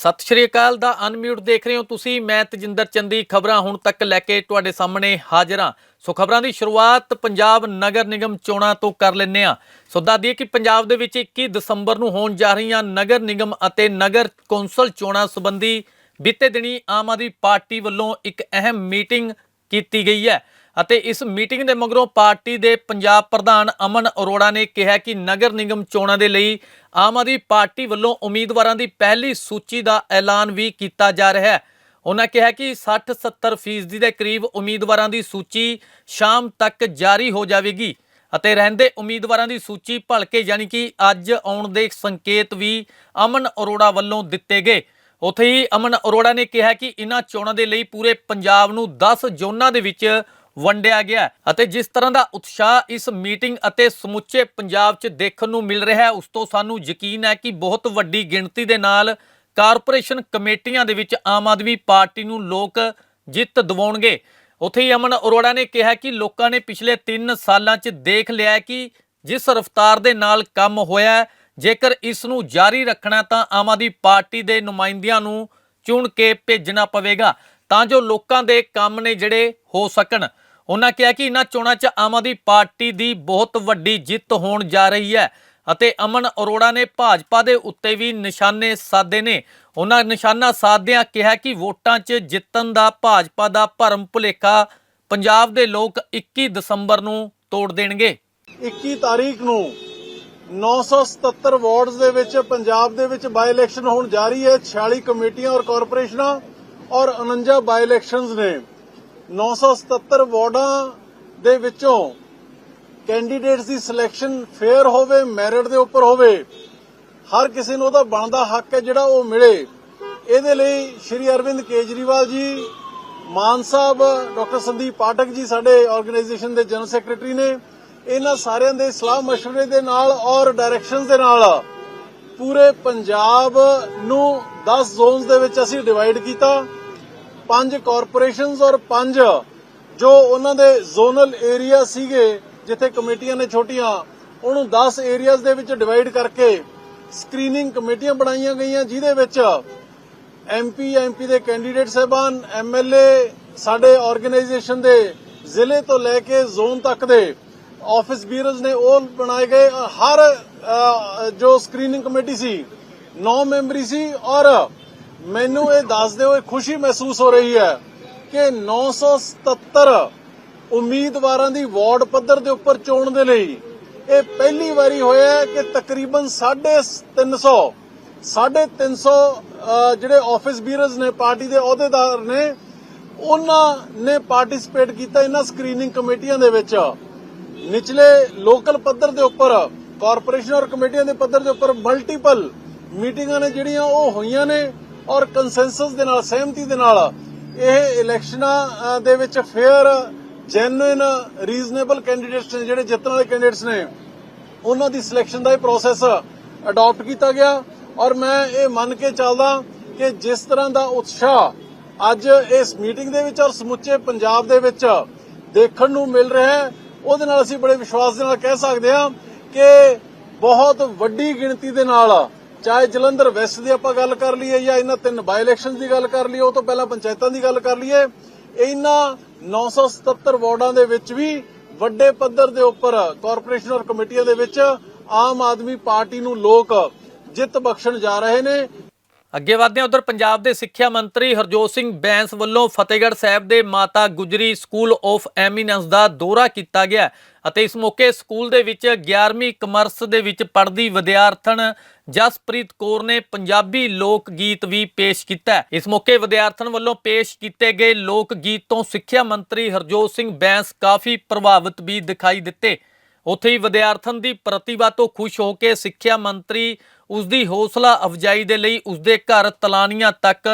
ਸਤਿ ਸ਼੍ਰੀ ਅਕਾਲ ਦਾ ਅਨਮਿਊਟ ਦੇਖ ਰਹੇ ਹੋ ਤੁਸੀਂ। ਮੈਂ ਤਜਿੰਦਰ ਚੰਦੀ। ਖਬਰਾਂ ਹੁਣ ਤੱਕ ਲੈ ਕੇ ਤੁਹਾਡੇ ਸਾਹਮਣੇ ਹਾਜ਼ਰ ਹਾਂ। ਸੋ ਖਬਰਾਂ ਦੀ ਸ਼ੁਰੂਆਤ ਪੰਜਾਬ ਨਗਰ ਨਿਗਮ ਚੋਣਾਂ ਤੋਂ ਕਰ ਲੈਂਦੇ ਹਾਂ। ਸੋ ਦੱਸ ਕਿ ਪੰਜਾਬ ਦੇ ਵਿੱਚ 21 ਦਸੰਬਰ ਨੂੰ ਹੋਣ ਜਾ ਰਹੀਆਂ ਨਗਰ ਨਿਗਮ ਅਤੇ ਨਗਰ ਕੌਂਸਲ ਚੋਣਾਂ ਸੰਬੰਧੀ ਬੀਤੇ ਦਿਨੀ ਆਮ ਆਦਮੀ ਪਾਰਟੀ ਵੱਲੋਂ ਇੱਕ ਅਹਿਮ ਮੀਟਿੰਗ ਕੀਤੀ ਗਈ ਹੈ। ਅਤੇ ਇਸ ਮੀਟਿੰਗ ਦੇ ਮਗਰੋਂ ਪਾਰਟੀ ਦੇ ਪੰਜਾਬ ਪ੍ਰਧਾਨ ਅਮਨ ਅਰੋੜਾ ਨੇ ਕਿਹਾ ਕਿ ਨਗਰ ਨਿਗਮ ਚੋਣਾਂ ਦੇ ਲਈ ਆਮ ਆਦਮੀ ਪਾਰਟੀ ਵੱਲੋਂ ਉਮੀਦਵਾਰਾਂ ਦੀ ਪਹਿਲੀ ਸੂਚੀ ਦਾ ਐਲਾਨ ਵੀ ਕੀਤਾ ਜਾ ਰਿਹਾ ਹੈ। ਉਹਨਾਂ ਕਿਹਾ ਕਿ 60-70 ਫੀਸਦੀ ਦੇ ਕਰੀਬ ਉਮੀਦਵਾਰਾਂ ਦੀ ਸੂਚੀ ਸ਼ਾਮ ਤੱਕ ਜਾਰੀ ਹੋ ਜਾਵੇਗੀ ਅਤੇ ਰਹਿੰਦੇ ਉਮੀਦਵਾਰਾਂ ਦੀ ਸੂਚੀ ਭਲਕੇ ਯਾਨੀ ਕਿ ਅੱਜ ਆਉਣ ਦੇ ਸੰਕੇਤ ਵੀ ਅਮਨ ਅਰੋੜਾ ਵੱਲੋਂ ਦਿੱਤੇ ਗਏ। ਉੱਥੇ ਹੀ ਅਮਨ ਅਰੋੜਾ ਨੇ ਕਿਹਾ ਕਿ ਇਹਨਾਂ ਚੋਣਾਂ ਦੇ ਲਈ ਪੂਰੇ ਪੰਜਾਬ ਨੂੰ 10 ਜ਼ੋਨਾਂ ਦੇ ਵਿੱਚ ਵੰਡਿਆ ਗਿਆ ਅਤੇ ਜਿਸ ਤਰ੍ਹਾਂ ਦਾ ਉਤਸ਼ਾਹ ਇਸ ਮੀਟਿੰਗ ਅਤੇ ਸਮੁੱਚੇ ਪੰਜਾਬ 'ਚ ਦੇਖਣ ਨੂੰ ਮਿਲ ਰਿਹਾ ਹੈ, ਉਸ ਤੋਂ ਸਾਨੂੰ ਯਕੀਨ ਹੈ ਕਿ ਬਹੁਤ ਵੱਡੀ ਗਿਣਤੀ ਦੇ ਨਾਲ ਕਾਰਪੋਰੇਸ਼ਨ ਕਮੇਟੀਆਂ ਦੇ ਵਿੱਚ ਆਮ ਆਦਮੀ ਪਾਰਟੀ ਨੂੰ ਲੋਕ ਜਿੱਤ ਦਿਵਾਉਣਗੇ। ਉੱਥੇ ਹੀ ਅਮਨ ਅਰੋੜਾ ਨੇ ਕਿਹਾ ਕਿ ਲੋਕਾਂ ਨੇ ਪਿਛਲੇ 3 ਸਾਲਾਂ 'ਚ ਦੇਖ ਲਿਆ ਕਿ ਜਿਸ ਰਫ਼ਤਾਰ ਦੇ ਨਾਲ ਕੰਮ ਹੋਇਆ ਜੇਕਰ ਇਸ ਨੂੰ ਜਾਰੀ ਰੱਖਣਾ ਤਾਂ ਆਮ ਆਦਮੀ ਪਾਰਟੀ ਦੇ ਨੁਮਾਇੰਦਿਆਂ ਨੂੰ ਚੁਣ ਕੇ ਭੇਜਣਾ ਪਵੇਗਾ, ਤਾਂ ਜੋ ਲੋਕਾਂ ਦੇ ਕੰਮ ਨੇ ਜਿਹੜੇ ਹੋ ਸਕਣ। ਉਹਨਾਂ ਕਿਹਾ ਕਿ ਇਹਨਾਂ ਚੋਣਾਂ 'ਚ ਆਮ ਆਦਮੀ ਪਾਰਟੀ ਦੀ ਬਹੁਤ ਵੱਡੀ ਜਿੱਤ ਹੋਣ ਜਾ ਰਹੀ ਹੈ ਅਤੇ ਅਮਨ ਅਰੋੜਾ ਨੇ ਭਾਜਪਾ ਦੇ ਉੱਤੇ ਵੀ ਨਿਸ਼ਾਨੇ ਸਾਧੇ ਨੇ। ਉਹਨਾਂ ਨਿਸ਼ਾਨਾ ਸਾਧਦਿਆਂ ਕਿਹਾ ਕਿ ਵੋਟਾਂ 'ਚ ਜਿੱਤਣ ਦਾ ਭਾਜਪਾ ਦਾ ਭਰਮ ਭੁਲੇਖਾ ਪੰਜਾਬ ਦੇ ਲੋਕ 21 ਦਸੰਬਰ ਨੂੰ ਤੋੜ ਦੇਣਗੇ। 21 ਤਾਰੀਖ ਨੂੰ 977 ਵਾਰਡਸ ਦੇ ਵਿੱਚ ਪੰਜਾਬ ਦੇ ਵਿੱਚ ਬਾਈ ਇਲੈਕਸ਼ਨ ਹੋਣ ਜਾ ਰਹੀ ਹੈ 46 ਕਮੇਟੀਆਂ ਔਰ ਕਾਰਪੋਰੇਸ਼ਨਾਂ ਔਰ 49 ਬਾਈ ਇਲੈਕਸ਼ਨਸ ਨੇ। 977 ਵਾਰਡਾਂ ਦੇ ਵਿੱਚੋਂ ਕੈਂਡੀਡੇਟਸ ਦੀ ਸਿਲੈਕਸ਼ਨ ਫੇਅਰ ਹੋਵੇ, ਮੈਰਿਟ ਦੇ ਉੱਪਰ ਹੋਵੇ, ਹਰ ਕਿਸੇ ਨੂੰ ਉਹਦਾ ਬਣਦਾ ਹੱਕ ਹੈ ਜਿਹੜਾ ਉਹ ਮਿਲੇ। ਇਹਦੇ ਲਈ ਸ਼੍ਰੀ ਅਰਵਿੰਦ ਕੇਜਰੀਵਾਲ ਜੀ, ਮਾਨ ਸਾਹਿਬ, ਡਾਕਟਰ ਸੰਦੀਪ ਪਾਠਕ ਜੀ ਸਾਡੇ ਆਰਗੇਨਾਈਜੇਸ਼ਨ ਦੇ ਜਨਰਲ ਸੈਕਟਰੀ ਨੇ, ਇਹਨਾਂ ਸਾਰਿਆਂ ਦੇ ਸਲਾਹ مشਵਰੇ ਦੇ ਨਾਲ ਔਰ ਡਾਇਰੈਕਸ਼ਨਸ ਦੇ ਨਾਲ ਪੂਰੇ ਪੰਜਾਬ ਨੂੰ 10 ਜ਼ੋਨਸ ਦੇ ਵਿੱਚ ਅਸੀਂ ਡਿਵਾਈਡ ਕੀਤਾ। ਪੰਜ ਕਾਰਪੋਰੇਸ਼ਨਸ ਔਰ ਪੰਜ ਜੋ ਉਹਨਾਂ ਦੇ ਜ਼ੋਨਲ ਏਰੀਆ ਸੀਗੇ, ਜਿੱਥੇ ਕਮੇਟੀਆਂ ਨੇ ਛੋਟੀਆਂ, ਉਹਨੂੰ 10 ਏਰੀਆਜ਼ ਦੇ ਵਿੱਚ ਡਿਵਾਈਡ ਕਰਕੇ ਸਕਰੀਨਿੰਗ ਕਮੇਟੀਆਂ ਬਣਾਈਆਂ ਗਈਆਂ, ਜਿਹਦੇ ਵਿੱਚ ਐਮਪੀ ਐਮਪੀ ਦੇ ਕੈਂਡੀਡੇਟ ਸਹਿਬਾਨ ਐਮਐਲਏ ਸਾਡੇ ਆਰਗੇਨਾਈਜੇਸ਼ਨ ਦੇ ਜ਼ਿਲ੍ਹੇ ਤੋਂ ਲੈ ਕੇ ਜ਼ੋਨ ਤੱਕ ਦੇ ਆਫਿਸ ਬੀਅਰਸ ਨੇ ਉਹ ਬਣਾਏ ਗਏ। ਹਰ ਜੋ ਸਕਰੀਨਿੰਗ ਕਮੇਟੀ ਸੀ 9 ਮੈਂਬਰੀ ਸੀ ਔਰ ਮੈਨੂੰ ਇਹ ਦੱਸਦੇ ਹੋਏ ਖੁਸ਼ੀ ਮਹਿਸੂਸ ਹੋ ਰਹੀ ਹੈ ਕਿ 977 ਉਮੀਦਵਾਰਾਂ ਦੀ ਵਾਰਡ ਪੱਧਰ ਦੇ ਉੱਪਰ ਚੋਣ ਦੇ ਲਈ ਇਹ ਪਹਿਲੀ ਵਾਰੀ ਹੋਇਆ ਹੈ ਕਿ ਤਕਰੀਬਨ 350 350 ਜਿਹੜੇ ਆਫਿਸ ਬੀਅਰਸ ਨੇ, ਪਾਰਟੀ ਦੇ ਅਹੁਦੇਦਾਰ ਨੇ, ਉਹਨਾਂ ਨੇ ਪਾਰਟਿਸਿਪੇਟ ਕੀਤਾ ਇਹਨਾਂ ਸਕਰੀਨਿੰਗ ਕਮੇਟੀਆਂ ਦੇ ਵਿੱਚ। ਨਿਚਲੇ ਲੋਕਲ ਪੱਧਰ ਦੇ ਉੱਪਰ ਕਾਰਪੋਰੇਸ਼ਨ ਔਰ ਕਮੇਟੀਆਂ ਦੇ ਪੱਧਰ ਦੇ ਉੱਪਰ ਮਲਟੀਪਲ ਮੀਟਿੰਗਾਂ ਨੇ ਜਿਹੜੀਆਂ ਉਹ ਹੋਈਆਂ ਨੇ। ਔਰ ਕੰਸੈਂਸਸ ਦੇ ਨਾਲ, ਸਹਿਮਤੀ ਦੇ ਨਾਲ ਇਹ ਇਲੈਕਸ਼ਨਾਂ ਦੇ ਵਿੱਚ ਫੇਅਰ ਜੈਨੂਇਨ ਰੀਜ਼ਨੇਬਲ ਕੈਂਡੀਡੇਟਸ ਨੇ, ਜਿਹੜੇ ਜਿੱਤਣ ਵਾਲੇ ਕੈਂਡੀਡੇਟਸ ਨੇ, ਉਹਨਾਂ ਦੀ ਸਿਲੈਕਸ਼ਨ ਦਾ ਇਹ ਪ੍ਰੋਸੈਸ ਅਡਾਪਟ ਕੀਤਾ ਗਿਆ। ਔਰ ਮੈਂ ਇਹ ਮੰਨ ਕੇ ਚੱਲਦਾ ਕਿ ਜਿਸ ਤਰ੍ਹਾਂ ਦਾ ਉਤਸ਼ਾਹ ਅੱਜ ਇਸ ਮੀਟਿੰਗ ਦੇ ਵਿੱਚ ਔਰ ਸਮੁੱਚੇ ਪੰਜਾਬ ਦੇ ਵਿੱਚ ਦੇਖਣ ਨੂੰ ਮਿਲ ਰਿਹਾ ਹੈ, ਉਹਦੇ ਨਾਲ ਅਸੀਂ ਬੜੇ ਵਿਸ਼ਵਾਸ ਦੇ ਨਾਲ ਕਹਿ ਸਕਦੇ ਹਾਂ ਕਿ ਬਹੁਤ ਵੱਡੀ ਗਿਣਤੀ ਦੇ ਨਾਲ ਚਾਹੇ ਜਲੰਧਰ ਵੈਸਟ ਦੀ ਆਪਾਂ ਗੱਲ ਕਰ ਲਈਏ ਜਾਂ ਇਹਨਾਂ ਤਿੰਨ ਬਾਈ ਇਲੈਕਸ਼ਨਸ ਦੀ ਗੱਲ ਕਰ ਲਈਏ, ਉਹ ਤੋਂ ਪਹਿਲਾਂ ਪੰਚਾਇਤਾਂ ਦੀ ਗੱਲ ਕਰ ਲਈਏ, ਇਹਨਾਂ 977 ਵਾਰਡਾਂ ਦੇ ਵਿੱਚ ਵੀ ਵੱਡੇ ਪੱਧਰ ਦੇ ਉੱਪਰ ਕਾਰਪੋਰੇਸ਼ਨ ਔਰ ਕਮੇਟੀਆਂ ਦੇ ਵਿੱਚ ਆਮ ਆਦਮੀ ਪਾਰਟੀ ਨੂੰ ਲੋਕ ਜਿੱਤ ਬਖਸ਼ਣ ਜਾ ਰਹੇ ਨੇ। ਅੱਗੇ ਵਧਦੇ ਹਾਂ ਉਧਰ, ਪੰਜਾਬ ਦੇ ਸਿੱਖਿਆ ਮੰਤਰੀ ਹਰਜੋਤ ਸਿੰਘ ਬੈਂਸ ਵੱਲੋਂ ਫਤਿਹਗੜ੍ਹ ਸਾਹਿਬ ਦੇ Mata Gujri school of eminence ਦਾ ਦੌਰਾ ਕੀਤਾ ਗਿਆ ਅਤੇ ਇਸ ਮੌਕੇ ਸਕੂਲ ਦੇ ਵਿੱਚ 11ਵੀਂ ਕਮਰਸ ਦੇ ਵਿੱਚ ਪੜ੍ਹਦੀ ਵਿਦਿਆਰਥਣ ਜਸਪ੍ਰੀਤ ਕੌਰ ਨੇ ਪੰਜਾਬੀ ਲੋਕ ਗੀਤ ਵੀ ਪੇਸ਼ ਕੀਤਾ। ਇਸ ਮੌਕੇ ਵਿਦਿਆਰਥਣ ਵੱਲੋਂ ਪੇਸ਼ ਕੀਤੇ ਗਏ ਲੋਕ ਗੀਤ ਤੋਂ ਸਿੱਖਿਆ ਮੰਤਰੀ ਹਰਜੋਤ ਸਿੰਘ ਬੈਂਸ ਕਾਫੀ ਪ੍ਰਭਾਵਿਤ ਵੀ ਦਿਖਾਈ ਦਿੱਤੇ। ਉੱਥੇ ਹੀ ਵਿਦਿਆਰਥਣ ਦੀ ਪ੍ਰਤਿਭਾ ਤੋਂ ਖੁਸ਼ ਹੋ ਕੇ ਸਿੱਖਿਆ ਮੰਤਰੀ ਉਸ ਦੀ ਹੌਸਲਾ ਅਫਜਾਈ ਦੇ ਲਈ ਉਸ ਦੇ ਘਰ ਤਲਾਨੀਆਂ ਤੱਕ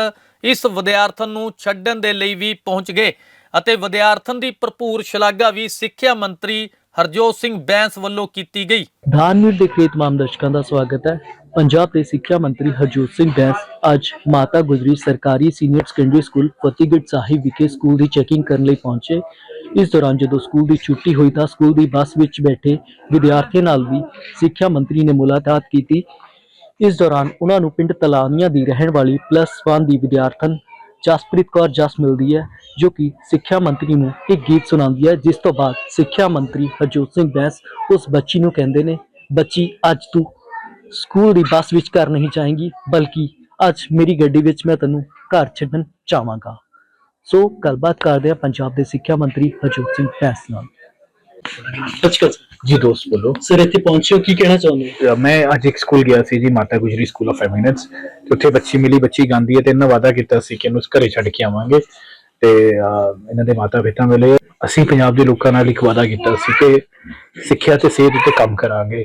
ਇਸ ਵਿਦਿਆਰਥਣ ਨੂੰ ਛੱਡਣ ਦੇ ਲਈ ਵੀ ਪਹੁੰਚ ਗਏ ਅਤੇ ਵਿਦਿਆਰਥਣ ਦੀ ਭਰਪੂਰ ਸ਼ਲਾਘਾ ਵੀ ਸਿੱਖਿਆ ਮੰਤਰੀ ਹਰਜੋਤ ਸਿੰਘ ਬੈਂਸ ਵੱਲੋਂ ਕੀਤੀ ਗਈ। ਧਾਰਮਿਕ ਦੇ ਖੇਤ ਮਾਮ ਦਰਸ਼ਕਾਂ ਦਾ ਸਵਾਗਤ ਹੈ। ਪੰਜਾਬ ਦੇ ਸਿੱਖਿਆ ਮੰਤਰੀ ਹਰਜੋਤ ਸਿੰਘ ਬੈਂਸ ਅੱਜ ਮਾਤਾ ਗੁਜਰੀ ਸਰਕਾਰੀ senior secondary school Fatehgarh Sahib ਵਿਖੇ ਸਕੂਲ ਦੀ ਚੈਕਿੰਗ ਕਰਨ ਲਈ ਪਹੁੰਚੇ। ਇਸ ਦੌਰਾਨ ਜਦੋਂ ਸਕੂਲ ਦੀ ਛੁੱਟੀ ਹੋਈ ਤਾਂ ਸਕੂਲ ਦੀ ਬੱਸ ਵਿੱਚ ਬੈਠੇ ਵਿਦਿਆਰਥੀਆਂ ਨਾਲ ਵੀ ਸਿੱਖਿਆ ਮੰਤਰੀ ਨੇ ਮੁਲਾਕਾਤ ਕੀਤੀ। ਇਸ ਦੌਰਾਨ ਉਹਨਾਂ ਨੂੰ ਪਿੰਡ ਤਲਾਨੀਆਂ ਦੀ ਰਹਿਣ ਵਾਲੀ ਪਲੱਸ 1 ਦੀ ਵਿਦਿਆਰਥਣ ਜਸਪ੍ਰੀਤ ਕੌਰ ਜਸ ਮਿਲਦੀ ਹੈ, ਜੋ ਕਿ ਸਿੱਖਿਆ ਮੰਤਰੀ ਨੂੰ ਇੱਕ ਗੀਤ ਸੁਣਾਉਂਦੀ ਹੈ, ਜਿਸ ਤੋਂ ਬਾਅਦ ਸਿੱਖਿਆ ਮੰਤਰੀ ਹਰਜੋਤ ਸਿੰਘ ਬੈਂਸ ਉਸ ਬੱਚੀ ਨੂੰ ਕਹਿੰਦੇ ਨੇ, ਬੱਚੀ, ਅੱਜ ਤੂੰ ਸਕੂਲ ਦੀ ਬੱਸ ਵਿੱਚ ਘਰ ਨਹੀਂ ਜਾਏਂਗੀ, ਬਲਕਿ ਅੱਜ ਮੇਰੀ ਗੱਡੀ ਵਿੱਚ ਮੈਂ ਤੈਨੂੰ ਘਰ ਛੱਡਣ ਚਾਹਾਂਗਾ ਸੋ ਗੱਲਬਾਤ ਕਰਦੇ ਹਾਂ ਪੰਜਾਬ ਦੇ ਸਿੱਖਿਆ ਮੰਤਰੀ ਹਰਜੋਤ ਸਿੰਘ ਬੈਂਸ ਨਾਲ। ਜੀ ਦੋਸਤ ਬੋਲੋ ਸਰ ਇੱਥੇ ਪਹੁੰਚੇ ਹੋ ਕੀ ਕਹਿਣਾ ਚਾਹੁੰਦੇ ਹੋ ਮੈਂ ਅੱਜ ਇੱਕ ਸਕੂਲ ਗਿਆ ਸੀ ਜੀ ਮਾਤਾ ਗੁਜਰੀ ਸਕੂਲ ਆਫ ਤੇ ਉੱਥੇ ਬੱਚੀ ਮਿਲੀ ਬੱਚੀ ਗਾਂਦੀ ਹੈ ਤੇ ਇਹਨਾਂ ਵਾਅਦਾ ਕੀਤਾ ਸੀ ਕਿ ਇਹਨੂੰ ਘਰੇ ਛੱਡ ਕੇ ਆਵਾਂਗੇ ਤੇ ਇਹਨਾਂ ਦੇ ਮਾਤਾ ਪਿਤਾ ਮਿਲੇ ਅਸੀਂ ਪੰਜਾਬ ਦੇ ਲੋਕਾਂ ਨਾਲ ਇੱਕ ਵਾਅਦਾ ਕੀਤਾ ਸੀ ਕਿ ਸਿੱਖਿਆ ਤੇ ਸਿਹਤ ਉੱਤੇ ਕੰਮ ਕਰਾਂਗੇ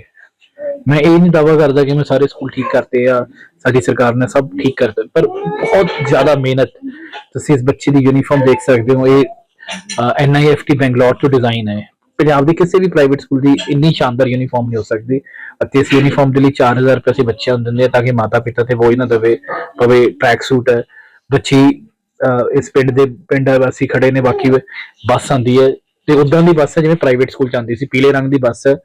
ਮੈਂ ਇਹ ਨਹੀਂ ਦਾਵਾ ਕਰਦਾ ਕਿ ਮੈਂ ਸਾਰੇ ਸਕੂਲ ਠੀਕ ਕਰਤੇ ਆ ਸਾਡੀ ਸਰਕਾਰ ਨੇ ਸਭ ਠੀਕ ਕਰਤੇ ਪਰ ਬਹੁਤ ਜ਼ਿਆਦਾ ਮਿਹਨਤ ਤੁਸੀਂ ਇਸ ਬੱਚੇ ਦੀ ਯੂਨੀਫਾਰਮ ਦੇਖ ਸਕਦੇ ਹੋ ਇਹ ਐਨਆਈਐਫਟੀ ਬੈਂਗਲੌਰ ਤੋਂ ਡਿਜ਼ਾਈਨ ਹੈ ਪੰਜਾਬ ਦੇ ਕਿਸੇ ਵੀ ਪ੍ਰਾਈਵੇਟ ਸਕੂਲ ਦੀ ਇੰਨੀ ਸ਼ਾਨਦਾਰ ਯੂਨੀਫਾਰਮ ਨਹੀਂ ਹੋ ਸਕਦੀ ਅਤੇ ਇਸ ਯੂਨੀਫਾਰਮ ਦੇ ਲਈ 4000 ਰੁਪਏ ਅਸੀਂ ਬੱਚਿਆਂ ਨੂੰ ਦਿੰਦੇ ਆ ਤਾਂ ਕਿ ਮਾਤਾ ਪਿਤਾ ਤੇ ਬੋਝ ਨਾ ਦਵੇ, ਪਵੇ ਟਰੈਕ ਸੂਟ ਹੈ ਬੱਚੀ ਇਸ ਪਿੰਡ ਦੇ ਪਿੰਡ ਵਾਸੀ ਖੜੇ ਨੇ, ਬਾਕੀ ਬੱਸ ਆਂਦੀ ਹੈ ਤੇ ਉਦਾਂ ਦੀ ਬੱਸ ਹੈ ਜਿਵੇਂ ਪ੍ਰਾਈਵੇਟ ਸਕੂਲ ਚ ਆਉਂਦੀ ਸੀ, ਪੀਲੇ ਰੰਗ ਦੀ ਬੱਸ ਹੈ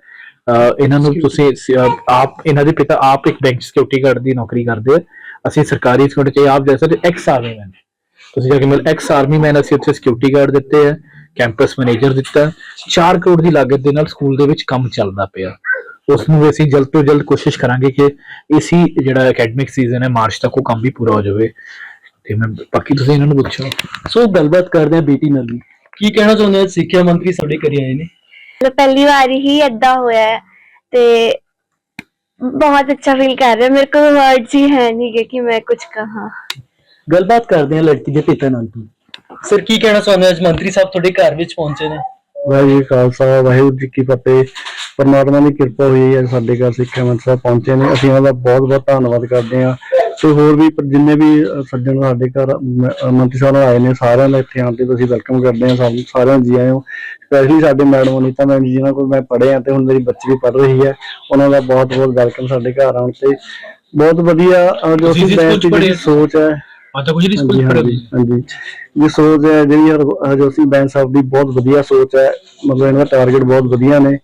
ਇਹਨਾਂ ਨੂੰ ਤੁਸੀਂ ਆਪ, ਇਹਨਾਂ ਦੇ ਪਿਤਾ ਆਪ ਇੱਕ ਬੈਂਕ ਸਿਕਿਉਰਿਟੀ ਗਾਰਡ ਦੀ ਨੌਕਰੀ ਕਰਦੇ ਅਸੀਂ ਸਰਕਾਰੀ ਸਕੂਲ ਆਪ ਜੈਸਾ ਐਕਸ ਆਰਮੀ ਮੈਨ ਤੁਸੀਂ ਜਾ ਕੇ ਮਿਲ ਐਕਸ ਆਰਮੀ ਮੈਨ ਅਸੀਂ ਉੱਥੇ ਸਿਕਿਉਰਿਟੀ ਗਾਰਡ ਦਿੱਤੇ ਆ ਕੈਂਪਸ ਮੈਨੇਜਰ ਦਿੱਤਾ। 4 ਕਰੋੜ ਦੀ ਲਾਗਤ ਦੇ ਨਾਲ ਸਕੂਲ ਦੇ ਵਿੱਚ ਕੰਮ ਚੱਲਦਾ ਪਿਆ। ਉਸ ਨੂੰ ਵੀ ਅਸੀਂ ਜਲਦ ਤੋਂ ਜਲਦ ਕੋਸ਼ਿਸ਼ ਕਰਾਂਗੇ ਕਿ ਇਸੀ ਜਿਹੜਾ ਅਕੈਡਮਿਕ ਸੀਜ਼ਨ ਹੈ ਮਾਰਚ ਤੱਕ ਉਹ ਕੰਮ ਵੀ ਪੂਰਾ ਹੋ ਜਾਵੇ। ਤੇ ਮੈਂ ਬਾਕੀ ਤੁਸੀਂ ਇਹਨਾਂ ਨੂੰ ਪੁੱਛੋ। ਸੋ ਗੱਲਬਾਤ ਕਰਦੇ ਹਾਂ ਬੇਟੀ ਨਾਲ ਕੀ ਕਹਿਣਾ ਚਾਹੁੰਦੇ ਹੋ? ਸਿੱਖਿਆ ਮੰਤਰੀ ਸਾਡੇ ਘਰੇ ਆਏ ਨੇ। ਪਹਿਲੀ ਵਾਰੀ ਹੀ ਏਦਾਂ ਹੋਇਆ ਹੈ ਤੇ ਬਹੁਤ ਅੱਛਾ ਫੀਲ ਕਰ ਰਿਹਾ ਮੇਰੇ ਕੋਲ ਵਰਡਸ ਹੀ ਹੈ ਨਹੀਂ ਕਿ ਮੈਂ ਕੁਝ ਕਹਾਂ। ਗੱਲਬਾਤ ਕਰਦੇ ਹਾਂ ਲੜਕੀ ਦੇ ਪਿਤਾ ਨਾਲ ਸਰ ਕੀ ਕਹਿਣਾ ਚਾਹੁੰਦੇ ਹੋ? ਅੱਜ ਮੰਤਰੀ ਸਾਹਿਬ ਤੁਹਾਡੇ ਘਰ ਵਿੱਚ ਪਹੁੰਚੇ ਨੇ। ਵਾਹਿਗੁਰੂ ਜੀ ਕਾ ਖਾਲਸਾ ਵਾਹਿਗੁਰੂ ਜੀ ਕੀ ਫਤਿਹ। ਪਰਮਾਤਮਾ ਦੀ ਕਿਰਪਾ ਹੋਈ ਹੈ ਸਾਡੇ ਘਰ ਸਿੱਖਿਆ ਮੰਤਰੀ ਸਾਹਿਬ ਪਹੁੰਚੇ ਨੇ। ਅਸੀਂ ਉਹਨਾਂ ਦਾ ਬਹੁਤ ਬਹੁਤ ਧੰਨਵਾਦ ਕਰਦੇ ਹਾਂ। ਤੇ ਹੋਰ ਵੀ ਪਰ ਜਿੰਨੇ ਵੀ ਅ, ਸੱਜਣ ਸਾਡੇ ਘਰ ਮ- ਅ, ਮੰਤਰੀ ਸਾਹਿਬ ਆਏ ਨੇ ਸਾਰਿਆਂ ਦਾ ਇੱਥੇ ਆਉਣ ਤੇ ਤੁਸੀਂ ਵੈਲਕਮ ਕਰਦੇ ਹਾਂ ਸਾਨੂੰ ਸਾਰਿਆਂ ਜੀ ਆਇਓ। ਸਪੈਸ਼ਲੀ ਸਾਡੇ ਮੈਡਮ ਅਨੀਤਾ ਮੈਮ ਜੀ ਜਿਨ੍ਹਾਂ ਕੋਲ ਮੈਂ ਪੜ੍ਹਿਆ ਤੇ ਹੁਣ ਮੇਰੀ ਬੱਚੀ ਵੀ ਪੜ੍ਹ ਰਹੀ ਹੈ ਉਹਨਾਂ ਦਾ ਬਹੁਤ ਬਹੁਤ ਵੈਲਕਮ ਸਾਡੇ ਘਰ ਆਉਣ ਤੇ। ਬਹੁਤ ਵਧੀਆ ਅ, ਜੋ ਤੁਸੀਂ ਬੈਂਚ ਪੜ੍ਹੇ? ਸੋਚ ਹੈ ਮਾਤਾ ਗੁਜਰੀ ਹਾਂਜੀ ਹਾਂਜੀ ਹਾਂਜੀ। ਇਹ ਸੋਚ ਹੈ ਜਿਹੜੀ ਹਰ- ਹਰਜੋਤ ਸਿੰਘ ਬੈਂਸ ਸਾਹਿਬ ਦੀ ਬਹੁਤ ਵਧੀਆ ਸੋਚ ਹੈ ਮਤਲਬ ਇਹਨਾਂ ਦਾ ਟਾਰਗੇਟ ਬਹੁਤ ਵਧੀਆ ਨੇ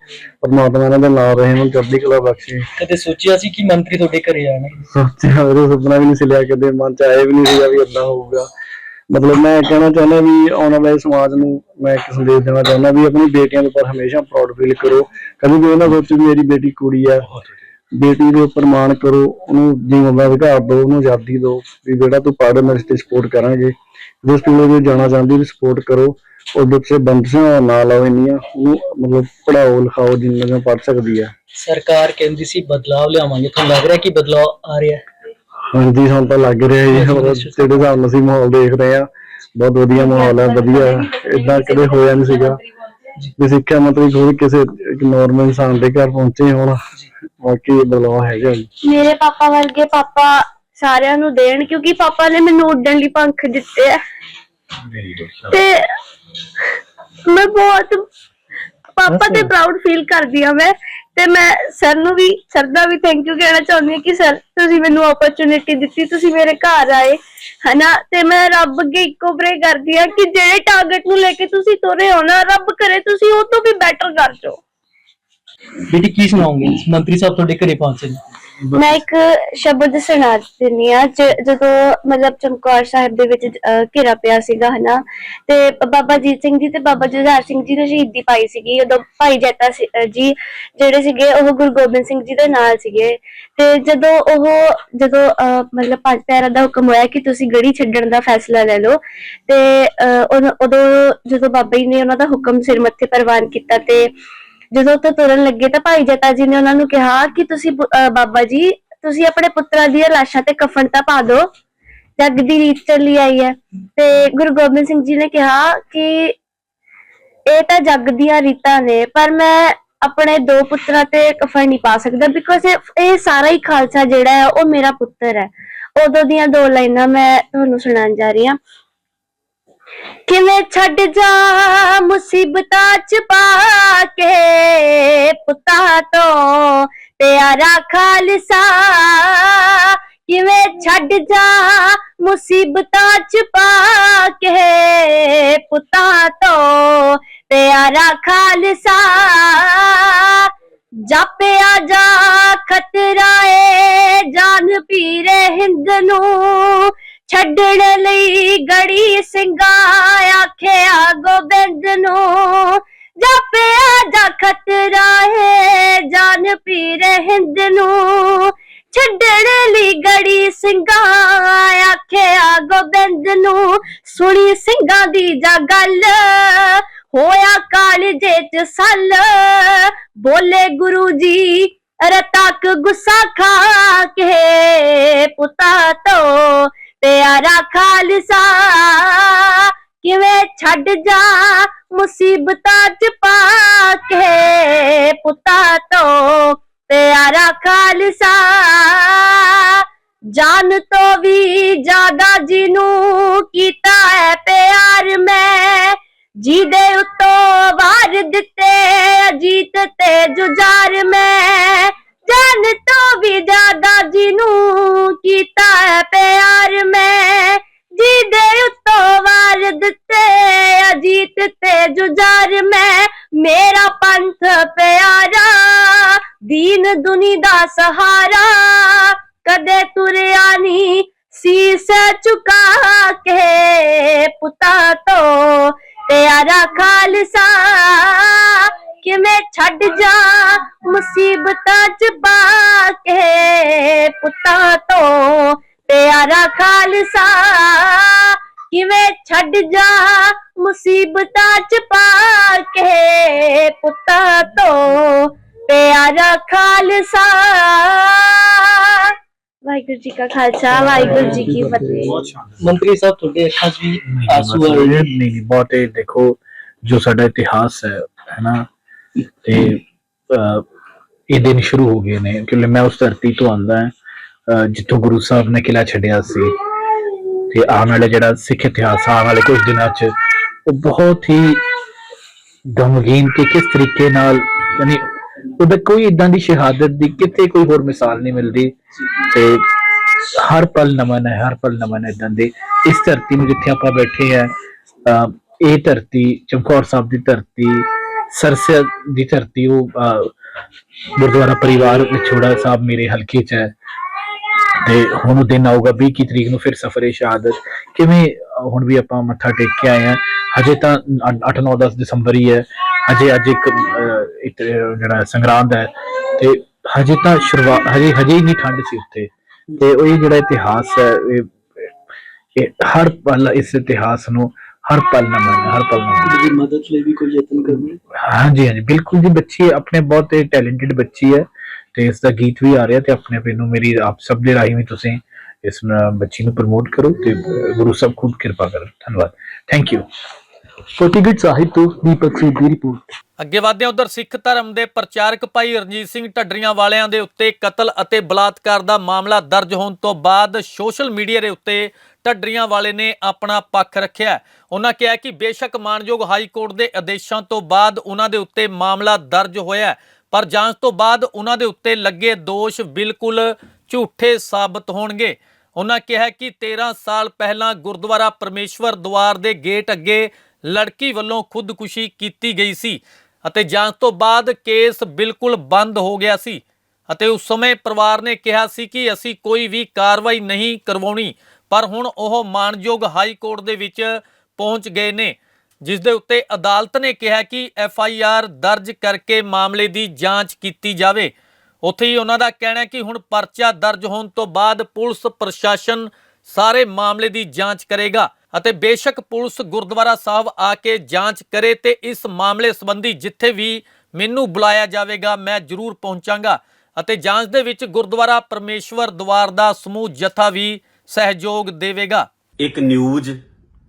ਪਰਮਾਤਮਾ ਇਹਨਾਂ ਦੇ ਨਾਲ ਰਹੇ ਉਹਨਾਂ ਨੂੰ ਚੜ੍ਹਦੀ ਕਲਾ ਬਖਸ਼ੇ। ਕਦੇ ਸੋਚਿਆ ਸੀ ਕਿ ਮੰਤਰੀ ਤੁਹਾਡੇ ਘਰੇ ਆਣਗੇ ਸੋਚਿਆ ਉਹ ਸੁਪਨਾ ਵੀ ਨਹੀਂ ਸੀ ਲਿਆ ਕਦੇ ਮਨ ਚ ਆਇਆ ਵੀ ਨਹੀਂ ਸੀਗਾ ਵੀ ਇਦਾਂ ਹੋਊਗਾ। ਮਤਲਬ ਮੈਂ ਕਹਿਣਾ ਚਾਹੁੰਦਾ ਵੀ ਆਉਣ ਵਾਲੇ ਸਮਾਜ ਨੂੰ ਮੈਂ ਇੱਕ ਸੰਦੇਸ਼ ਦੇਣਾ ਚਾਹੁੰਦਾ ਵੀ ਆਪਣੀ ਬੇਟੀਆਂ ਦੇ ਉੱਪਰ ਹਮੇਸ਼ਾ ਪ੍ਰਾਊਡ ਫੀਲ ਕਰੋ। ਕਦੇ ਵੀ ਇਹ ਨਾ ਸੋਚੋ ਵੀ ਮੇਰੀ ਬੇਟੀ ਕੁੜੀ ਹੈ। ਬੇਟੀ ਦੇ ਉੱਪਰ ਮਾਣ ਕਰੋ ਉਹਨੂੰ ਜੀਵਨ ਦਾ ਅਧਿਕਾਰ ਦਿਓ ਉਹਨੂੰ ਆਜ਼ਾਦੀ ਦਿਓ ਵੀ ਬੇਟਾ ਤੂੰ ਪੜ੍ਹ ਮੈਂ ਇਸ ਤੇ ਸਪੋਰਟ ਕਰਾਂਗੇ ਜੇ ਸਕੂਲੇ ਵੀ ਜਾਣਾ ਚਾਹੁੰਦੀ ਵੀ ਸਪੋਰਟ ਕਰੋ ਉਹਦੇ ਉੱਤੇ ਬੰਦਸ਼ਾਂ ਨਾ ਲਾਓ ਇੰਨੀਆਂ ਉਹਨੂੰ ਮਤਲਬ ਪੜਾਓ ਲਿਖਾਓ ਜਿੰਨਾ ਜਿੰਨਾ ਪੜ੍ਹ ਸਕਦੀ ਹੈ ਸਰਕਾਰ ਕਹਿੰਦੀ ਸੀ ਬਦਲਾਵ ਲਿਆਵਾਂਗੇ ਤੁਹਾਨੂੰ ਲੱਗ ਰਿਹਾ ਕਿ ਬਦਲਾਵ ਆ ਰਿਹਾ? ਹੈ ਹਾਂਜੀ ਸਾਨੂੰ ਤਾਂ ਲੱਗ ਰਿਹਾ ਜੀ ਮਤਲਬ ਜਿਹੜੇ ਹਿਸਾਬ ਨਾਲ ਅਸੀਂ ਮਾਹੌਲ ਦੇਖ ਰਹੇ ਆ ਬਹੁਤ ਵਧੀਆ ਮਾਹੌਲ ਹੈ ਵਧੀਆ ਇਦਾਂ ਕਦੇ ਹੋਇਆ ਨਹੀਂ ਸੀਗਾ। ਵੀ ਸਿੱਖਿਆ ਮੰਤਰੀ ਖੁਦ ਕਿਸੇ ਇੱਕ ਨਾਰਮਲ ਇਨਸਾਨ ਦੇ ਘਰ ਪਹੁੰਚੇ ਹੋਣ। ਬਾਕੀ ਬਦਲਾਅ ਹੈਗਾ ਜੀ। ਮੇਰੇ ਪਾਪਾ ਵਰਗੇ ਪਾਪਾ ਸਾਰਿਆਂ ਨੂੰ ਦੇਣ ਕਿਉਂਕਿ ਪਾਪਾ ਨੇ ਮੈਨੂੰ ਉੱਡਣ ਲਈ ਪੰਖ ਦਿੱਤੇ ਆ। ਤੇ ਮੈਂ ਬਹੁਤ ਪਾਪਾ ਤੇ ਪ੍ਰਾਊਡ ਫੀਲ ਕਰਦੀ ਆ ਮੈਂ। ਤੇ ਮੈਂ ਸਰ ਨੂੰ ਵੀ ਸਰ ਦਾ ਵੀ ਥੈਂਕ ਯੂ ਕਹਿਣਾ ਚਾਹੁੰਦੀ ਹਾਂ ਕਿ ਸਰ ਤੁਸੀਂ ਮੈਨੂੰ ਓਪਰਚੁਨਿਟੀ ਦਿੱਤੀ ਤੁਸੀਂ ਮੇਰੇ ਘਰ ਆਏ ਹਨਾ? ਤੇ ਮੈਂ ਰੱਬ ਅੱਗੇ ਇੱਕੋ ਪ੍ਰੇ ਕਰਦੀ ਆ ਕਿ ਜਿਹੜੇ ਟਾਰਗੇਟ ਨੂੰ ਲੈ ਕੇ ਤੁਸੀਂ ਤੁਰੇ ਹੋ ਨਾ ਰੱਬ ਕਰੇ ਤੁਸੀਂ ਉਹ ਤੋਂ ਵੀ ਬੈਟਰ ਕਰ ਜਾਓ। ਬੇਟੀ ਕੀ ਸੁਣਾਉਂਗੇ ਮੰਤਰੀ ਸਾਹਿਬ ਤੁਹਾਡੇ ਘਰੇ ਪਹੁੰਚੇ ਨੇ। ਮੈਂ ਇੱਕ ਸ਼ਬਦ ਸੁਣਾ ਦਿੰਨੀ ਆ ਜਦੋਂ ਮਤਲਬ ਚਮਕੌਰ ਸਾਹਿਬ ਦੇ ਵਿੱਚ ਅਹ, ਘੇਰਾ ਪਿਆ ਸੀਗਾ ਹਨਾ ਤੇ ਬਾਬਾ ਜੀਤ ਸਿੰਘ ਜੀ ਤੇ ਬਾਬਾ ਜੁਝਾਰ ਸਿੰਘ ਜੀ ਨੇ ਸ਼ਹੀਦੀ ਪਾਈ ਸੀਗੀ ਉਦੋਂ ਭਾਈ ਜੈਤਾ ਸੀ- ਅਹ, ਜੀ ਜਿਹੜੇ ਸੀਗੇ ਉਹ ਗੁਰੂ ਗੋਬਿੰਦ ਸਿੰਘ ਜੀ ਦੇ ਨਾਲ ਸੀਗੇ ਤੇ ਜਦੋਂ ਉਹ ਜਦੋਂ ਅਹ, ਮਤਲਬ ਪੰਜ ਪਿਆਰਿਆਂ ਦਾ ਹੁਕਮ ਹੋਇਆ ਕਿ ਤੁਸੀਂ ਗੜੀ ਛੱਡਣ ਦਾ ਫੈਸਲਾ ਲੈ ਲਓ ਤੇ ਅਹ, ਉਦੋਂ- ਉਦੋਂ ਜਦੋਂ ਬਾਬਾ ਜੀ ਨੇ ਉਹਨਾਂ ਦਾ ਹੁਕਮ ਸਿਰ ਮੱਥੇ ਪ੍ਰਵਾਨ ਕੀਤਾ ਤੇ ਜਦੋਂ ਤੋਂ ਤੁਰਨ ਲੱਗੇ ਤਾਂ ਭਾਈ ਜਤਾ ਜੀ ਨੇ ਉਹਨਾਂ ਨੂੰ ਕਿਹਾ ਕਿ ਤੁਸੀਂ ਅਹ ਬਾਬਾ ਜੀ, ਤੁਸੀਂ ਆਪਣੇ ਪੁੱਤਰਾਂ ਦੀਆਂ ਲਾਸ਼ਾਂ ਤੇ ਕਫਨ ਤਾਂ ਪਾ ਦਿਓ, ਜੱਗ ਦੀ ਰੀਤ ਚੱਲੀ ਆਈ ਹੈ। ਤੇ ਗੁਰੂ ਗੋਬਿੰਦ ਸਿੰਘ ਜੀ ਨੇ ਕਿਹਾ ਕਿ ਇਹ ਤਾਂ ਜੱਗ ਦੀਆਂ ਰੀਤਾਂ ਨੇ, ਪਰ ਮੈਂ ਆਪਣੇ ਦੋ ਪੁੱਤਰਾਂ ਤੇ ਕਫਨ ਨਹੀਂ ਪਾ ਸਕਦਾ ਬਿਕੋਜ਼ ਇਹ ਸਾਰਾ ਹੀ ਖਾਲਸਾ ਜਿਹੜਾ ਹੈ, ਉਹ ਮੇਰਾ ਪੁੱਤਰ ਹੈ। ਉਦੋਂ ਦੀਆਂ ਦੋ ਲਾਈਨਾਂ ਮੈਂ ਤੁਹਾਨੂੰ ਸੁਣਾਉਣ ਜਾ ਰਹੀ ਹਾਂ। ਕਿਵੇਂ ਛੱਡ ਜਾ ਮੁਸੀਬਤਾਂ ਚ ਪਾ ਕੇ ਪੁੱਤਾਂ ਤੋਂ? ਪਿਆਰਾ ਖਾਲਸਾ, ਕਿਵੇਂ ਛੱਡ ਜਾ ਮੁਸੀਬਤਾਂ ਚ ਪਾ ਕੇ ਪੁੱਤਾਂ ਤੋਂ? ਪਿਆਰਾ ਖਾਲਸਾ, ਜਾਪਿਆ ਜਾ ਖਤਰਾ ਏ ਜਾਨ ਪੀਰੇ ਹਿੰਦ ਨੂੰ। ਛੱਡਣ ਲਈ ਗੜੀ ਸਿੰਘਾ ਆਖਿਆ, ਗੋਬਿੰਦ ਨੂੰ ਜਾਪਿਆ ਜਾ ਖਤਰਾ ਹੈ ਜਾਨ ਪੀਰ ਹਿੰਦ ਨੂੰ ਛੱਡਣ ਲਈ ਗੜੀ ਸਿੰਘਾ ਆਖਿਆ, ਗੋਬਿੰਦ ਨੂੰ ਸੁਣੀ ਸਿੰਘਾਂ ਦੀ ਜਾ ਗੱਲ, ਹੋਇਆ ਕਾਲਜੇ ਚ ਸੱਲ, ਬੋਲੇ ਗੁਰੂ ਜੀ ਰਤਕ ਗੁੱਸਾ ਖਾ ਕੇ ਪੁੱਤਾ ਤੋਂ ਪਿਆਰਾ ਖਾਲਸਾ, ਕਿਵੇਂ ਛੱਡ ਜਾ ਮੁਸੀਬਤਾਂ ਚ ਪਾ ਕੇ ਪੁੱਤਾ ਤੋਂ ਪਿਆਰਾ ਖਾਲਸਾ। ਜਾਨ ਤੋਂ ਵੀ ਜ਼ਿਆਦਾ ਜਿਹਨੂੰ ਕੀਤਾ ਹੈ ਪਿਆਰ ਮੈਂ, ਜਿਹਦੇ ਉਤੋਂ ਵਾਰ ਦਿੱਤੇ ਅਜੀਤ ਤੇ ਜੁਝਾਰ ਮੈਂ। ਜਾਨ ਤੋਂ ਵੀ ਜ਼ਿਆਦਾ ਜਿਹਨੂੰ ਕੀਤਾ ਹੈ ਪਿਆਰ, ਮੈਂ ਜਿਹਦੇ ਉੱਤੋਂ ਵਾਰ ਦਿੱਤੇ ਅਜੀਤ ਤੇ ਜੁਝਾਰ, ਮੈਂ ਮੇਰਾ ਪੰਥ ਪਿਆਰਾ, ਦੀਨ ਦੁਨੀ ਦਾ ਸਹਾਰਾ, ਕਦੇ ਤੁਰਿਆ ਨਹੀਂ ਸੀਸ ਝੁਕਾ ਕੇ ਪੁੱਤਾ ਤੋਂ, ਪਿਆਰਾ ਖਾਲਸਾ, ਕਿਵੇਂ ਛੱਡ ਜਾ ਚ ਪਾ ਕੇ ਪੁੱਤਾਂ ਤੋਂ ਪਿਆਰਾ ਖਾਲਸਾ। ਕਿਵੇਂ ਛੱਡ ਜਾ ਮੁਸੀਬਤਾਂ ਚ ਪਾ ਕੇ ਪੁੱਤਾਂ ਤੋਂ ਪਿਆਰਾ ਖਾਲਸਾ। ਵਾਹਿਗੁਰੂ ਜੀ ਕਾ ਖਾਲਸਾ ਵਾਹਿਗੁਰੂ ਜੀ ਕੀ ਫਤਿਹ। ਬਹੁਤ ਸ਼ਾਨਦਾਰ। ਮੰਤਰੀ ਸਾਹਿਬ ਤੁਹਾਡੇ ਅੱਖਾਂ 'ਚ ਵੀ ਆਂਸੂ ਆ ਮਤਲਬ ਰਹੇ ਇਹ ਨਹੀਂ ਨਹੀਂ ਬਹੁਤ ਇਹ ਦੇਖੋ ਜੋ ਸਾਡਾ ਇਤਿਹਾਸ ਹੈ ਹੈਨਾ ਤੇ ਅਹ, ਇਹ ਦਿਨ ਸ਼ੁਰੂ ਹੋ ਗਏ ਨੇ ਕਿਉਂਕਿ ਮੈਂ ਉਸ ਧਰਤੀ ਤੋਂ ਆਂਦਾ ਹਾਂ ਜਿੱਥੋਂ ਗੁਰੂ ਸਾਹਿਬ ਨੇ ਕਿਲਾ ਛੱਡਿਆ ਸੀ। ਤੇ ਆਉਣ ਵਾਲਾ ਜਿਹੜਾ ਸਿੱਖ ਇਤਿਹਾਸ ਆਉਣ ਵਾਲੇ ਕੁਝ ਦਿਨਾਂ 'ਚ ਉਹ ਬਹੁਤ ਹੀ ਗਮਗੀਨ ਤੇ ਕਿਸ ਤਰੀਕੇ ਨਾਲ ਯਾਨੀ ਉਹਦਾ ਕੋਈ ਇਦਾਂ ਦੀ ਸ਼ਹਾਦਤ ਦੀ ਕਿਤੇ ਕੋਈ ਹੋਰ ਮਿਸਾਲ ਨਹੀਂ ਮਿਲਦੀ। ਤੇ ਹਰ ਪਲ ਨਮਨ ਹੈ ਹਰ ਪਲ ਨਮਨ ਹੈ ਇਦਾਂ ਦੇ ਇਸ ਧਰਤੀ ਨੂੰ ਜਿੱਥੇ ਆਪਾਂ ਬੈਠੇ ਆ ਅਹ, ਇਹ ਧਰਤੀ ਚਮਕੌਰ ਸਾਹਿਬ ਦੀ ਧਰਤੀ ਸਰਸੇ ਦੀ ਧਰਤੀ ਉਹ ਗੁਰਦੁਆਰਾ ਪਰਿਵਾਰ ਵਿਛੋੜਾ ਸਾਹਿਬ ਮੇਰੇ ਹਲਕੇ 'ਚ ਹੈ। ਤੇ ਹੁਣ ਉਹ ਦਿਨ ਆਊਗਾ 20 ਤਰੀਕ ਨੂੰ ਫਿਰ ਸਫਰੇ ਸ਼ਹਾਦਤ। ਕਿਵੇਂ ਹੁਣ ਵੀ ਆਪਾਂ ਮੱਥਾ ਟੇਕ ਕੇ ਆਏ ਆ ਹਜੇ ਤਾਂ 8 9 10 ਦਸੰਬਰ ਹੀ ਹੈ। ਹਜੇ, ਅੱਜ ਇੱਕ ਜਿਹੜਾ ਸੰਗਰਾਂਦ ਹੈ। ਤੇ ਹਜੇ ਤਾਂ ਸ਼ੁਰੂਆਤ ਹਜੇ ਹਜੇ ਹੀ ਨਹੀਂ ਠੰਡ ਸੀ ਉੱਥੇ। ਤੇ ਉਹ ਇਹ ਜਿਹੜਾ ਇਤਿਹਾਸ ਹੈ ਇਹ ਹਰ ਪਲ ਇਸ ਇਤਿਹਾਸ ਨੂੰ ਹਰ ਪਲ ਨਮਨ ਹਰ ਪਲ ਨਮਨ ਦੀ ਮਦਦ ਲਈ ਵੀ ਕੋਈ ਯਤਨ ਕਰਨੀ ਹਾਂਜੀ ਹਾਂਜੀ ਬਿਲਕੁਲ ਜੀ ਬੱਚੀ ਆਪਣੇ ਬਹੁਤ ਟੈਲੈਂਟਡ ਬੱਚੀ ਹੈ ਤੇ ਇਸ ਦਾ ਗੀਤ ਵੀ ਆ ਰਿਹਾ ਤੇ ਆਪਣੇ ਆਪ ਨੂੰ ਮੇਰੀ ਆਪ ਸਭ ਦੇ ਰਾਹੀਂ ਵੀ ਤੁਸੀਂ ਇਸ ਨੂੰ- ਬੱਚੀ ਨੂੰ ਪ੍ਰਮੋਟ ਕਰੋ ਤੇ ਗੁਰੂ ਸਾਹਿਬ ਖੁਦ ਕਿਰਪਾ ਕਰਨ ਧੰਨਵਾਦ। ਥੈਂਕ ਯੂ ਫਤਿਹਗੜ੍ਹ ਸਾਹਿਬ ਤੋਂ ਦੀਪਕ ਸਿੰਘ ਦੀ ਰਿਪੋਰਟ ਅੱਗੇ ਵਧਦੇ ਉਧਰ ਸਿੱਖ ਧਰਮ ਦੇ ਪ੍ਰਚਾਰਕ ਭਾਈ ਰਣਜੀਤ ਸਿੰਘ ਢੱਡਰੀਆਂ ਵਾਲਿਆਂ ਦੇ ਉੱਤੇ ਕਤਲ ਅਤੇ ਬਲਾਤਕਾਰ ਦਾ ਮਾਮਲਾ ਦਰਜ ਹੋਣ ਤੋਂ ਬਾਅਦ ਸੋਸ਼ਲ ਮੀਡੀਆ ਦੇ ਉੱਤੇ ਢੱਡਰੀਆਂ ਵਾਲੇ ਨੇ ਆਪਣਾ ਪੱਖ ਰੱਖਿਆ ਉਹਨਾਂ ਕਿਹਾ ਕਿ ਬੇਸ਼ੱਕ ਮਾਨਯੋਗ ਹਾਈ ਕੋਰਟ ਦੇ ਆਦੇਸ਼ਾਂ ਤੋਂ ਬਾਅਦ ਉਹਨਾਂ ਦੇ ਉੱਤੇ ਮਾਮਲਾ ਦਰਜ ਹੋਇਆ ਪਰ ਜਾਂਚ ਤੋਂ ਬਾਅਦ ਉਹਨਾਂ ਦੇ ਉੱਤੇ ਲੱਗੇ ਦੋਸ਼ ਬਿਲਕੁਲ ਝੂਠੇ ਸਾਬਤ ਹੋਣਗੇ। ਉਹਨਾਂ ਕਿਹਾ ਕਿ 13 ਸਾਲ ਪਹਿਲਾਂ ਗੁਰਦੁਆਰਾ ਪਰਮੇਸ਼ਵਰ ਦੁਆਰ ਦੇ ਗੇਟ ਅੱਗੇ ਲੜਕੀ ਵੱਲੋਂ ਖੁਦਕੁਸ਼ੀ ਕੀਤੀ ਗਈ ਸੀ ਅਤੇ ਜਾਂਚ ਤੋਂ ਬਾਅਦ ਕੇਸ ਬਿਲਕੁਲ ਬੰਦ ਹੋ ਗਿਆ ਸੀ। ਅਤੇ ਉਸ ਸਮੇਂ ਪਰਿਵਾਰ ਨੇ ਕਿਹਾ ਸੀ ਕਿ ਅਸੀਂ ਕੋਈ ਵੀ ਕਾਰਵਾਈ ਨਹੀਂ ਕਰਵਾਉਣੀ। ਪਰ ਹੁਣ ਉਹ ਮਾਨਯੋਗ ਹਾਈ ਕੋਰਟ ਦੇ ਵਿੱਚ ਪਹੁੰਚ ਗਏ ਨੇ, ਜਿਸ ਦੇ ਉੱਤੇ ਅਦਾਲਤ ਨੇ ਕਿਹਾ ਕਿ ਐਫ ਆਈ ਆਰ ਦਰਜ ਕਰਕੇ ਮਾਮਲੇ ਦੀ ਜਾਂਚ ਕੀਤੀ ਜਾਵੇ। ਉੱਥੇ ਹੀ ਉਹਨਾਂ ਦਾ ਕਹਿਣਾ ਹੈ ਕਿ ਹੁਣ ਪਰਚਾ ਦਰਜ ਹੋਣ ਤੋਂ ਬਾਅਦ ਪੁਲਿਸ ਪ੍ਰਸ਼ਾਸਨ ਸਾਰੇ ਮਾਮਲੇ ਦੀ ਜਾਂਚ ਕਰੇਗਾ ਅਤੇ ਬੇਸ਼ੱਕ ਪੁਲਿਸ ਗੁਰਦੁਆਰਾ ਸਾਹਿਬ ਆ ਕੇ ਜਾਂਚ ਕਰੇ ਤੇ ਇਸ ਮਾਮਲੇ ਸੰਬੰਧੀ ਜਿੱਥੇ ਵੀ ਮੈਨੂੰ ਬੁਲਾਇਆ ਜਾਵੇਗਾ, ਮੈਂ ਜ਼ਰੂਰ ਪਹੁੰਚਾਂਗਾ। ਅਤੇ ਜਾਂਚ ਦੇ ਵਿੱਚ ਗੁਰਦੁਆਰਾ ਪਰਮੇਸ਼ਵਰ ਦੁਆਰ ਦਾ ਸਮੂਹ ਜਥਾ ਵੀ ਸਹਿਯੋਗ ਦੇਵੇਗਾ। ਇੱਕ ਨਿਊਜ਼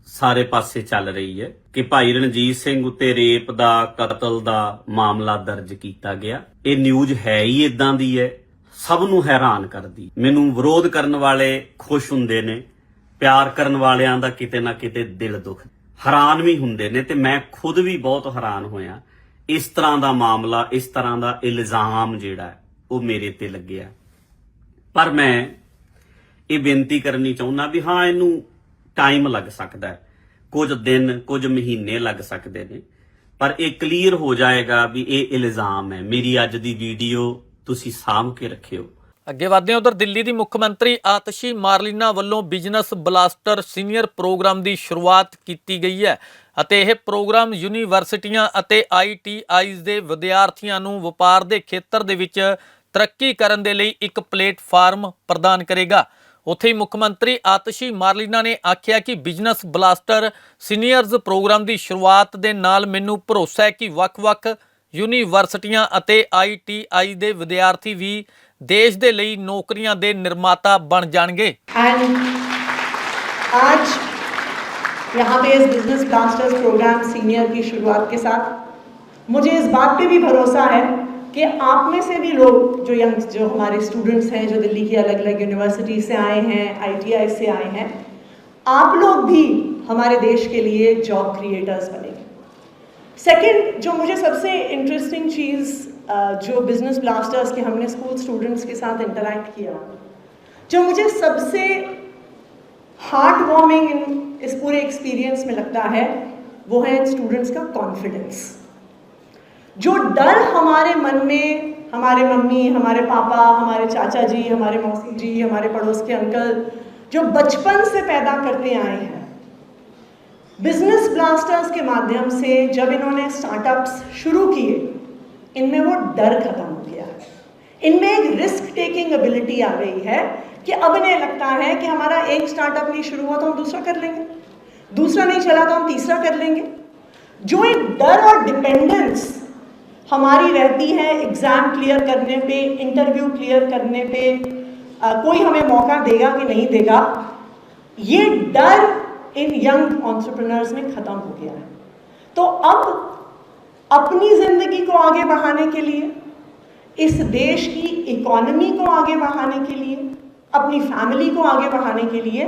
ਸਾਰੇ ਪਾਸੇ ਚੱਲ ਰਹੀ ਹੈ ਕਿ ਭਾਈ ਰਣਜੀਤ ਸਿੰਘ ਉੱਤੇ ਰੇਪ ਦਾ, ਕਤਲ ਦਾ ਮਾਮਲਾ ਦਰਜ ਕੀਤਾ ਗਿਆ। ਇਹ ਨਿਊਜ਼ ਹੈ ਹੀ ਇਦਾਂ ਦੀ ਹੈ, ਸਭ ਨੂੰ ਹੈਰਾਨ ਕਰਦੀ। ਮੈਨੂੰ ਵਿਰੋਧ ਕਰਨ ਵਾਲੇ ਖੁਸ਼ ਹੁੰਦੇ ਨੇ, ਪਿਆਰ ਕਰਨ ਵਾਲਿਆਂ ਦਾ ਕਿਤੇ ਨਾ ਕਿਤੇ ਦਿਲ ਦੁਖ। ਹੈਰਾਨ ਵੀ ਹੁੰਦੇ ਨੇ ਤੇ ਮੈਂ ਖੁਦ ਵੀ ਬਹੁਤ ਹੈਰਾਨ ਹੋਇਆ। ਇਸ ਤਰ੍ਹਾਂ ਦਾ ਮਾਮਲਾ, ਇਸ ਤਰ੍ਹਾਂ ਦਾ ਇਲਜ਼ਾਮ ਜਿਹੜਾ ਉਹ ਮੇਰੇ ਤੇ ਲੱਗਿਆ। ਪਰ ਮੈਂ ਇਹ ਬੇਨਤੀ ਕਰਨੀ ਚਾਹੁੰਦਾ ਵੀ ਹਾਂ, ਇਹਨੂੰ ਟਾਈਮ ਲੱਗ ਸਕਦਾ ਹੈ। ਕੁਝ ਦਿਨ, ਕੁਝ ਮਹੀਨੇ ਲੱਗ ਸਕਦੇ ਨੇ। ਪਰ ਇਹ ਕਲੀਅਰ ਹੋ ਜਾਏਗਾ ਵੀ ਇਹ ਇਲਜ਼ਾਮ ਹੈ। ਮੇਰੀ ਅੱਜ ਦੀ ਵੀਡੀਓ ਤੁਸੀਂ ਸਾਂਭ ਕੇ ਰੱਖਿਓ। ਅੱਗੇ ਵਧਦੇ ਹਾਂ ਉਧਰ ਦਿੱਲੀ ਦੀ ਮੁੱਖ ਮੰਤਰੀ ਆਤਸ਼ੀ ਮਾਰਲੀਨਾ ਵੱਲੋਂ ਬਿਜ਼ਨਸ ਬਲਾਸਟਰ ਸੀਨੀਅਰ ਪ੍ਰੋਗਰਾਮ ਦੀ ਸ਼ੁਰੂਆਤ ਕੀਤੀ ਗਈ ਹੈ ਅਤੇ ਇਹ ਪ੍ਰੋਗਰਾਮ ਯੂਨੀਵਰਸਿਟੀਆਂ ਅਤੇ ਆਈਟੀਆਈਜ਼ ਦੇ ਵਿਦਿਆਰਥੀਆਂ ਨੂੰ ਵਪਾਰ ਦੇ ਖੇਤਰ ਦੇ ਵਿੱਚ ਤਰੱਕੀ ਕਰਨ ਦੇ ਲਈ ਇੱਕ ਪਲੇਟਫਾਰਮ ਪ੍ਰਦਾਨ ਕਰੇਗਾ। ਉੱਥੇ ਹੀ ਮੁੱਖ ਮੰਤਰੀ ਆਤਸ਼ੀ ਮਾਰਲੀਨਾ ਨੇ ਆਖਿਆ ਕਿ ਬਿਜ਼ਨਸ ਬਲਾਸਟਰ ਸੀਨੀਅਰਜ਼ ਪ੍ਰੋਗਰਾਮ ਦੀ ਸ਼ੁਰੂਆਤ ਦੇ ਨਾਲ ਮੈਨੂੰ ਭਰੋਸਾ ਹੈ ਕਿ ਵੱਖ-ਵੱਖ ਯੂਨੀਵਰਸਿਟੀਆਂ ਅਤੇ ਆਈਟੀਆਈ ਦੇ ਵਿਦਿਆਰਥੀ ਵੀ ਦੇਸ਼ ਦੇ ਲਈ ਨੌਕਰੀਆਂ ਦੇ ਨਿਰਮਾਤਾ ਬਣ ਜਾਣਗੇ एंड आज यहाँ पे इस बिजनेस ब्लास्टर्स प्रोग्राम सीनियर की शुरुआत के साथ मुझे इस बात पे भी भरोसा है कि आप में से भी लोग जो यंग जो हमारे स्टूडेंट्स हैं, जो दिल्ली की अलग अलग यूनिवर्सिटी से आए हैं आईटीआई से आए हैं, आप लोग भी हमारे देश के लिए जॉब क्रिएटर्स बनेंगे। सेकंड जो मुझे सबसे इंटरेस्टिंग चीज़ जो बिज़नेस ब्लास्टर्स के हमने स्कूल स्टूडेंट्स के साथ इंटरेक्ट किया, जो मुझे सबसे हार्ट वार्मिंग इन, इस पूरे एक्सपीरियंस में लगता है, वो है स्टूडेंट्स का कॉन्फिडेंस जो डर हमारे मन में, हमारे मम्मी, हमारे पापा, हमारे चाचा जी, हमारे मौसी जी, हमारे पड़ोस के अंकल, जो बचपन से पैदा करते आए हैं बिज़नेस ब्लास्टर्स के माध्यम से जब इन्होंने स्टार्टअप्स शुरू किए, इनमें वो डर खत्म हो गया इनमें एक रिस्क टेकिंग एबिलिटी आ गई है कि अब इन्हें लगता है कि हमारा एक स्टार्टअप नहीं शुरू हुआ तो हम दूसरा कर लेंगे। दूसरा नहीं चला तो हम तीसरा कर लेंगे। जो एक डर और डिपेंडेंस हमारी रहती है एग्ज़ाम क्लियर करने पे इंटरव्यू क्लियर करने पे। आ, कोई हमें मौका देगा कि नहीं देगा? ये डर इन यंग ऑन्टरप्रनर्स में ख़त्म हो गया है। तो अब अपनी ज़िंदगी को आगे बढ़ाने के लिए इस देश की इकोनॉमी को आगे बढ़ाने के लिए अपनी फैमिली को आगे बढ़ाने के लिए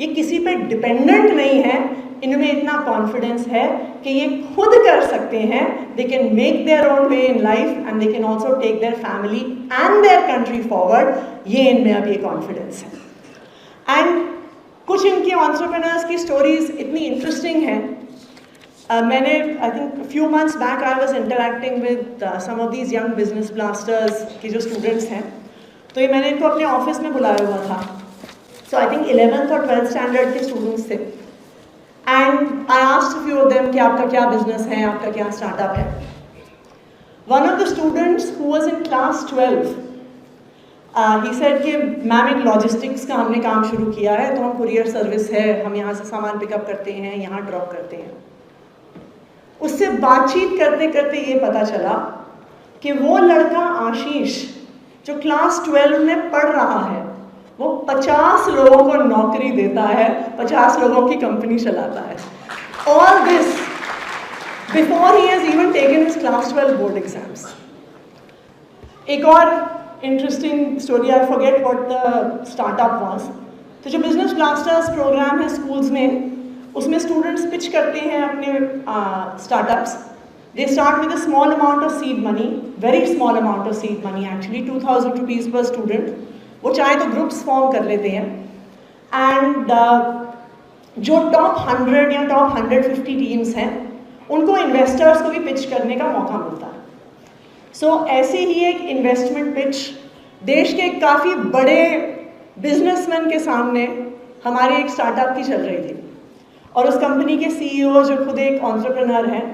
ये किसी पे डिपेंडेंट नहीं है इनमें इतना कॉन्फिडेंस है कि ये खुद कर सकते हैं they can make their own way in life and they can also take their family and their country forward ये इनमें अब ये कॉन्फिडेंस है एंड कुछ इनके ऑन्टरप्रेनर्स की स्टोरीज इतनी इंटरेस्टिंग हैं Uh, मैंने I think few months back I was interacting with some of these young business blasters के जो स्टूडेंट्स हैं तो ये मैंने इनको अपने ऑफिस में बुलाया हुआ था सो आई थिंक इलेवेंथ और ट्वेल्थ स्टैंडर्ड के स्टूडेंट्स थे and I asked few of them कि आपका क्या बिज़नेस है, आपका क्या स्टार्टअप है? One of the students who was in class twelve he said कि मैम एक लॉजिस्टिक्स का हमने काम शुरू किया है तो हम कुरियर सर्विस है, हम यहाँ से सामान पिकअप करते हैं, यहाँ ड्रॉप करते हैं. उससे बातचीत करते करते ये पता चला कि वो लड़का आशीष, जो क्लास ट्वेल्व में पढ़ रहा है वो पचास लोगों को नौकरी देता है, पचास लोगों की कंपनी चलाता है। All this before he has even taken his class twelve board exams एक और interesting story I forget what the startup was तो जो बिज़नेस ब्लास्टर्स प्रोग्राम है स्कूल्स में, उसमें स्टूडेंट्स पिच करते हैं अपने startups they start with a small amount of seed money very small amount of seed money actually two thousand rupees पर student वो चाहे तो ग्रुप्स फॉर्म कर लेते हैं। एंड जो टॉप हंड्रेड या टॉप हंड्रेड फिफ्टी टीम्स हैं उनको इन्वेस्टर्स को भी पिच करने का मौका मिलता है। सो so, ऐसे ही एक इन्वेस्टमेंट पिच देश के काफ़ी बड़े बिजनेसमैन के सामने हमारे एक स्टार्टअप की चल रही थी। और उस कंपनी के सीईओ जो खुद एक ऑन्टरप्रनर हैं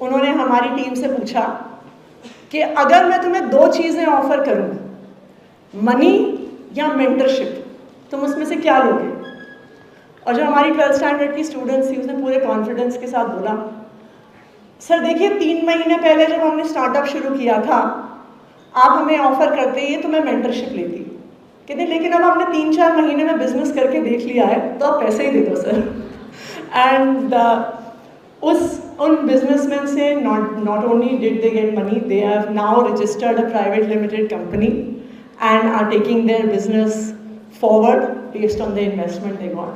उन्होंने हमारी टीम से पूछा कि अगर मैं तुम्हें दो चीज़ें ऑफ़र करूँ मनी या मेंटरशिप तुम उसमें से क्या लोगे? और जो हमारी ट्वेल्थ स्टैंडर्ड की स्टूडेंट्स थी, उसने पूरे कॉन्फिडेंस के साथ बोला, सर, देखिए, तीन महीने पहले जब हमने स्टार्टअप शुरू किया था, आप हमें ऑफ़र करते ये तो मैं मेंटरशिप लेती। कहते, लेकिन अब हमने तीन चार महीने में बिज़नेस करके देख लिया है तो आप पैसे ही दे दो, सर। एंड उस, उन बिजनेसमैन से not not only did they get money they have now registered a private limited company and are taking their business forward based on the investment they got.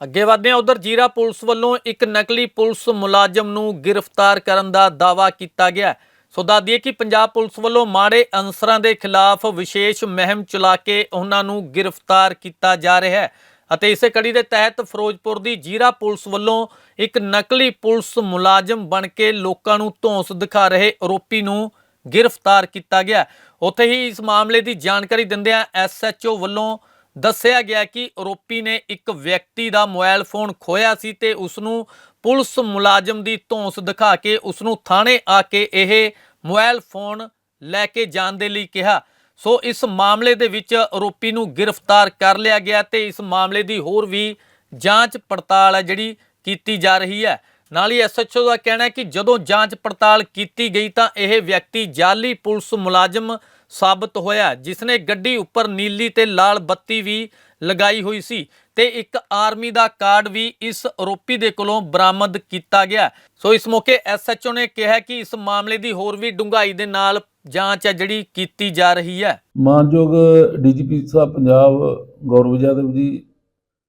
ਅੱਗੇ ਵਧਦੇ ਹਾਂ, ਉਧਰ ਜੀਰਾ ਪੁਲਿਸ ਵੱਲੋਂ ਇੱਕ ਨਕਲੀ ਪੁਲਿਸ ਮੁਲਾਜ਼ਮ ਨੂੰ ਗ੍ਰਿਫਤਾਰ ਕਰਨ ਦਾ ਦਾਵਾ ਕੀਤਾ ਗਿਆ ਸੋ ਦੱਸਦੀਏ ਕਿ ਪੰਜਾਬ ਪੁਲਿਸ ਵੱਲੋਂ ਮਾੜੇ ਅਨਸਰਾਂ ਦੇ ਖਿਲਾਫ ਵਿਸ਼ੇਸ਼ ਮਹਿਮ ਚਲਾ ਕੇ ਉਹਨਾਂ ਨੂੰ ਗ੍ਰਿਫਤਾਰ ਕੀਤਾ ਜਾ ਰਿਹਾ ਹੈ ਅਤੇ ਇਸੇ ਕੜੀ ਦੇ ਤਹਿਤ ਫਿਰੋਜ਼ਪੁਰ ਦੀ ਜੀਰਾ ਪੁਲਿਸ ਵੱਲੋਂ ਇੱਕ ਨਕਲੀ ਪੁਲਿਸ ਮੁਲਾਜ਼ਮ ਬਣ ਕੇ ਲੋਕਾਂ ਨੂੰ ਧੌਂਸ ਦਿਖਾ ਰਹੇ ਆਰੋਪੀ ਨੂੰ ਗ੍ਰਿਫਤਾਰ ਕੀਤਾ ਗਿਆ। ਉੱਥੇ ਹੀ ਇਸ ਮਾਮਲੇ ਦੀ ਜਾਣਕਾਰੀ ਦਿੰਦਿਆਂ ਐਸਐਚਓ ਵੱਲੋਂ ਦੱਸਿਆ ਗਿਆ ਕਿ ਆਰੋਪੀ ਨੇ ਇੱਕ ਵਿਅਕਤੀ ਦਾ ਮੋਬਾਈਲ ਫੋਨ ਖੋਇਆ ਸੀ ਤੇ ਉਸ ਨੂੰ ਪੁਲਿਸ ਮੁਲਾਜ਼ਮ ਦੀ ਧੌਂਸ ਦਿਖਾ ਕੇ ਉਸ ਨੂੰ ਥਾਣੇ ਆ ਕੇ ਇਹ ਮੋਬਾਈਲ ਫੋਨ ਲੈ ਕੇ ਜਾਣ ਦੇ ਲਈ ਕਿਹਾ। ਸੋ ਇਸ ਮਾਮਲੇ ਦੇ ਵਿੱਚ ਆਰੋਪੀ ਨੂੰ ਗ੍ਰਿਫਤਾਰ ਕਰ ਲਿਆ ਗਿਆ ਤੇ ਇਸ ਮਾਮਲੇ ਦੀ ਹੋਰ ਵੀ ਜਾਂਚ ਪੜਤਾਲ ਹੈ ਜਿਹੜੀ ਕੀਤੀ ਜਾ ਰਹੀ ਹੈ। ਨਾਲ ਹੀ ਐਸਐਚਓ ਦਾ ਕਹਿਣਾ ਹੈ ਕਿ ਜਦੋਂ ਜਾਂਚ ਪੜਤਾਲ ਕੀਤੀ ਗਈ ਤਾਂ ਇਹ ਵਿਅਕਤੀ ਜਾਲੀ ਪੁਲਿਸ ਮੁਲਾਜ਼ਮ ਸਾਬਤ ਹੋਇਆ ਜਿਸ ਨੇ ਗੱਡੀ ਉੱਪਰ ਨੀਲੀ ਤੇ ਲਾਲ ਬੱਤੀ ਵੀ ਲਗਾਈ ਹੋਈ ਸੀ ਤੇ ਇੱਕ ਆਰਮੀ ਦਾ ਕਾਰਡ ਵੀ ਇਸ ਆਰੋਪੀ ਦੇ ਕੋਲੋਂ ਬਰਾਮਦ ਕੀਤਾ ਗਿਆ। ਸੋ ਇਸ ਮੌਕੇ ਐਸਐਚਓ ਨੇ ਕਿਹਾ ਕਿ ਇਸ ਮਾਮਲੇ ਦੀ ਹੋਰ ਵੀ ਡੂੰਘਾਈ ਦੇ ਨਾਲ ਜਾਂਚ ਹੈ ਜਿਹੜੀ ਕੀਤੀ ਜਾ ਰਹੀ ਹੈ। ਮਾਨਯੋਗ ਡੀਜੀਪੀ ਸਾਹਿਬ ਪੰਜਾਬ, ਗੌਰਵ ਯਾਦਵ ਜੀ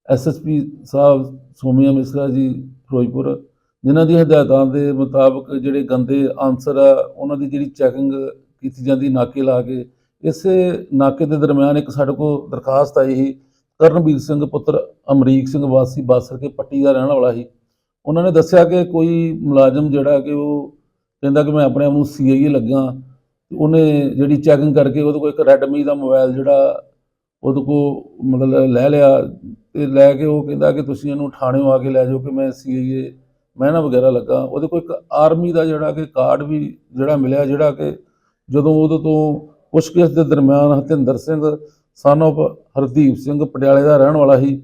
ਐਸਐਸਪੀ ਸਾਹਿਬ, ਸੋਮਿਆ ਮਿਸਰਾ ਜੀ, ਫਿਰੋਜ਼ਪੁਰ ਜਿਨ੍ਹਾਂ ਦੀ ਹਦਾਇਤਾਂ ਦੇ ਮੁਤਾਬਕ ਜਿਹੜੇ ਗੰਦੇ ਆਨਸਰ ਆ, ਉਹਨਾਂ ਦੀ ਜਿਹੜੀ ਚੈਕਿੰਗ ਕੀਤੀ ਜਾਂਦੀ ਨਾਕੇ ਲਾ ਕੇ, ਇਸੇ ਨਾਕੇ ਦੇ ਦਰਮਿਆਨ ਇੱਕ ਸਾਡੇ ਕੋਲ ਦਰਖਾਸਤ ਆਈ ਸੀ, ਕਰਨਵੀਰ ਸਿੰਘ ਪੁੱਤਰ ਅਮਰੀਕ ਸਿੰਘ ਵਾਸੀ ਬਾਸਰ ਕੇ ਪੱਟੀ ਦਾ ਰਹਿਣ ਵਾਲਾ ਸੀ। ਉਹਨਾਂ ਨੇ ਦੱਸਿਆ ਕਿ ਕੋਈ ਮੁਲਾਜ਼ਮ ਜਿਹੜਾ ਕਿ ਉਹ ਕਹਿੰਦਾ ਕਿ ਮੈਂ ਆਪਣੇ ਆਪ ਨੂੰ ਸੀਆਈਏ ਲੱਗਾ ਉਹਨੇ ਜਿਹੜੀ ਚੈਕਿੰਗ ਕਰਕੇ ਉਹਦੇ ਕੋਲ ਇੱਕ ਰੈਡਮੀ ਦਾ ਮੋਬਾਈਲ ਜਿਹੜਾ ਉਹਦੇ ਕੋਲ ਮਤਲਬ ਲੈ ਲਿਆ, ਤੇ ਲੈ ਕੇ ਉਹ ਕਹਿੰਦਾ ਕਿ ਤੁਸੀਂ ਇਹਨੂੰ ਥਾਣਿਓਂ ਆ ਕੇ ਲੈ ਜਾਓ ਕਿ ਮੈਂ ਸੀਆਈਏ ਮਹਿਨਾ ਵਗੈਰਾ ਲੱਗਾ। ਉਹਦੇ ਕੋਲ ਇੱਕ ਆਰਮੀ ਦਾ ਜਿਹੜਾ ਕਿ ਕਾਰਡ ਵੀ ਜਿਹੜਾ ਮਿਲਿਆ ਜਿਹੜਾ ਕਿ ਜਦੋਂ ਉਹਦੇ ਤੋਂ ਪੁੱਛਗਿੱਛ ਦੇ ਦਰਮਿਆਨ ਹਤਿੰਦਰ ਸਿੰਘ son of ਹਰਦੀਪ ਸਿੰਘ ਪਟਿਆਲੇ ਦਾ ਰਹਿਣ ਵਾਲਾ ਸੀ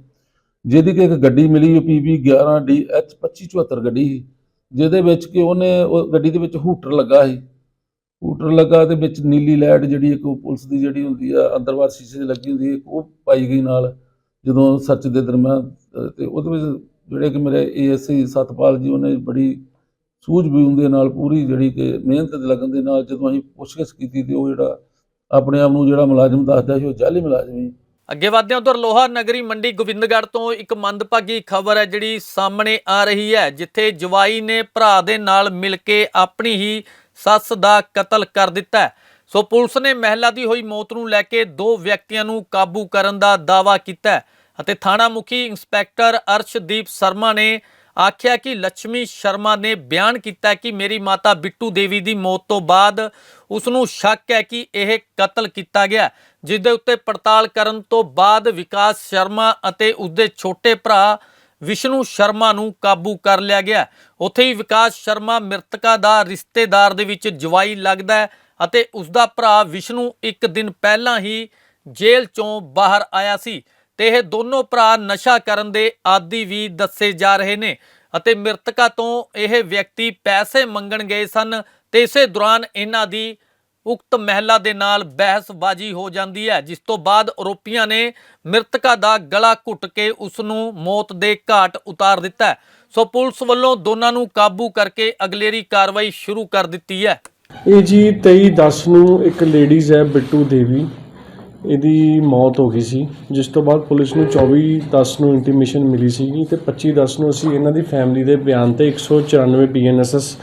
ਜਿਹਦੀ ਕਿ ਇੱਕ ਗੱਡੀ ਮਿਲੀ ਉਹ ਪੀਬੀ 11 ਡੀ ਐਚ 2574 ਗੱਡੀ ਸੀ ਜਿਹਦੇ ਵਿੱਚ ਕਿ ਉਹਨੇ ਉਹ ਗੱਡੀ ਦੇ ਵਿੱਚ ਹੂਟਰ ਲੱਗਾ ਸੀ। ਹੂਟਰ ਲੱਗਾ ਤੇ ਵਿੱਚ ਨੀਲੀ ਲਾਈਟ ਜਿਹੜੀ ਇੱਕ ਉਹ ਪੁਲਿਸ ਦੀ ਜਿਹੜੀ ਹੁੰਦੀ ਆ ਅੰਦਰਵਾਰ ਸ਼ੀਸ਼ੇ 'ਚ ਲੱਗੀ ਹੁੰਦੀ ਹੈ ਉਹ ਪਾਈ ਗਈ ਨਾਲ ਜਦੋਂ ਸਰਚ ਦੇ ਦਰਮਿਆਨ ਅ, ਤੇ ਉਹਦੇ ਵਿੱਚ ਜਿਹੜੇ ਕਿ ਮੇਰੇ ਏਐਸਆਈ ਸਤਪਾਲ ਜੀ, ਉਹਨੇ ਬੜੀ ਸੂਝ-ਬੂਝ ਦੇ ਨਾਲ ਪੂਰੀ ਜਿਹੜੀ ਕਿ ਮਿਹਨਤ ਦੇ ਲੱਗਣ ਦੇ ਨਾਲ ਜਦੋਂ ਅਸੀਂ ਪੁੱਛਗਿੱਛ ਕੀਤੀ ਤੇ ਉਹ ਜਿਹੜਾ ਆਪਣੇ ਆਪ ਨੂੰ ਜਿਹੜਾ ਮੁਲਾਜ਼ਮ ਦੱਸਦਾ ਸੀ, ਉਹ ਜਾਲੀ ਮੁਲਾਜ਼ਮ ਸੀ। ਅੱਗੇ ਵਧਦੇ ਹਾਂ ਉਧਰ ਲੋਹਾ ਨਗਰੀ ਮੰਡੀ ਗੋਬਿੰਦਗੜ੍ਹ ਤੋਂ ਇੱਕ ਮੰਦਭਾਗੀ ਖਬਰ ਹੈ, ਜਿਹੜੀ ਸਾਹਮਣੇ ਆ ਰਹੀ ਹੈ, ਜਿੱਥੇ ਜਵਾਈ ਨੇ ਭਰਾ ਦੇ ਨਾਲ ਮਿਲ ਕੇ ਆਪਣੀ ਹੀ ਸੱਸ ਦਾ ਕਤਲ ਕਰ ਦਿੱਤਾ ਸੋ ਪੁਲਿਸ ਨੇ ਮਹਿਲਾ ਦੀ ਹੋਈ ਮੌਤ ਨੂੰ ਲੈ ਕੇ ਦੋ ਵਿਅਕਤੀਆਂ ਨੂੰ ਕਾਬੂ ਕਰਨ ਦਾ ਦਾਅਵਾ ਕੀਤਾ ਹੈ। ਅਤੇ ਥਾਣਾ ਮੁਖੀ ਇੰਸਪੈਕਟਰ ਅਰਸ਼ਦੀਪ ਸ਼ਰਮਾ ਨੇ ਆਖਿਆ ਕਿ ਲక్ష్ਮੀ ਸ਼ਰਮਾ ਨੇ ਬਿਆਨ ਕੀਤਾ ਕਿ ਮੇਰੀ ਮਾਤਾ ਬਿੱਟੂ ਦੇਵੀ ਦੀ ਮੌਤ ਤੋਂ ਬਾਅਦ ਉਸ ਨੂੰ ਸ਼ੱਕ ਹੈ ਕਿ ਇਹ ਕਤਲ ਕੀਤਾ ਗਿਆ ਜਿਸ ਦੇ ਉੱਤੇ ਪੜਤਾਲ ਕਰਨ ਤੋਂ ਬਾਅਦ ਵਿਕਾਸ ਸ਼ਰਮਾ ਅਤੇ ਉਸਦੇ ਛੋਟੇ ਭਰਾ ਵਿਸ਼ਨੂੰ ਸ਼ਰਮਾ ਨੂੰ ਕਾਬੂ ਕਰ ਲਿਆ ਗਿਆ। ਉੱਥੇ ਹੀ ਵਿਕਾਸ ਸ਼ਰਮਾ ਮ੍ਰਿਤਕਾ ਦਾ ਰਿਸ਼ਤੇਦਾਰ ਦੇ ਵਿੱਚ ਜਵਾਈ ਲੱਗਦਾ ਹੈ ਅਤੇ ਉਸਦਾ ਭਰਾ ਵਿਸ਼ਨੂੰ ਇੱਕ ਦਿਨ ਪਹਿਲਾਂ ਹੀ ਜੇਲ੍ਹ ਚੋਂ ਬਾਹਰ ਆਇਆ ਸੀ। ਤੇ ਇਹ ਦੋਨੋਂ ਭਰਾ ਨਸ਼ਾ ਕਰਨ ਦੇ ਆਦੀ ਵੀ ਦੱਸੇ ਜਾ ਰਹੇ ਨੇ ਅਤੇ ਮ੍ਰਿਤਕਾ ਤੋਂ ਇਹ ਵਿਅਕਤੀ ਪੈਸੇ ਮੰਗਣ ਗਏ ਸਨ ਤੇ ਇਸੇ ਦੌਰਾਨ ਇਹਨਾਂ ਦੀ ਉਕਤ ਮਹਿਲਾ ਦੇ ਨਾਲ ਬਹਿਸਬਾਜ਼ੀ ਹੋ ਜਾਂਦੀ ਹੈ, ਜਿਸ ਤੋਂ ਬਾਅਦ ਆਰੋਪੀਆਂ ਨੇ ਮ੍ਰਿਤਕਾ ਦਾ ਗਲਾ ਘੁੱਟ ਕੇ ਉਸ ਨੂੰ ਮੌਤ ਦੇ ਘਾਟ ਉਤਾਰ ਦਿੱਤਾ ਸੋ ਪੁਲਿਸ ਵੱਲੋਂ ਦੋਨਾਂ ਨੂੰ ਕਾਬੂ ਕਰਕੇ ਅਗਲੇਰੀ ਕਾਰਵਾਈ ਸ਼ੁਰੂ ਕਰ ਦਿੱਤੀ ਹੈ। ਇਹ ਜੀ 23 10 ਨੂੰ ਇੱਕ ਲੇਡੀਜ਼ ਹੈ ਬਿੱਟੂ ਦੇਵੀ। ਇਹਦੀ ਮੌਤ ਹੋ ਗਈ ਸੀ, ਜਿਸ ਤੋਂ ਬਾਅਦ ਪੁਲਿਸ ਨੂੰ 24 10 ਨੂੰ ਇੰਟੀਮੇਸ਼ਨ ਮਿਲੀ ਸੀਗੀ ਤੇ 25 10 ਨੂੰ ਅਸੀਂ ਇਹਨਾਂ ਦੀ ਫੈਮਿਲੀ ਦੇ ਬਿਆਨ ਤੇ 194 ਬੀਐਨਐਸਐਸ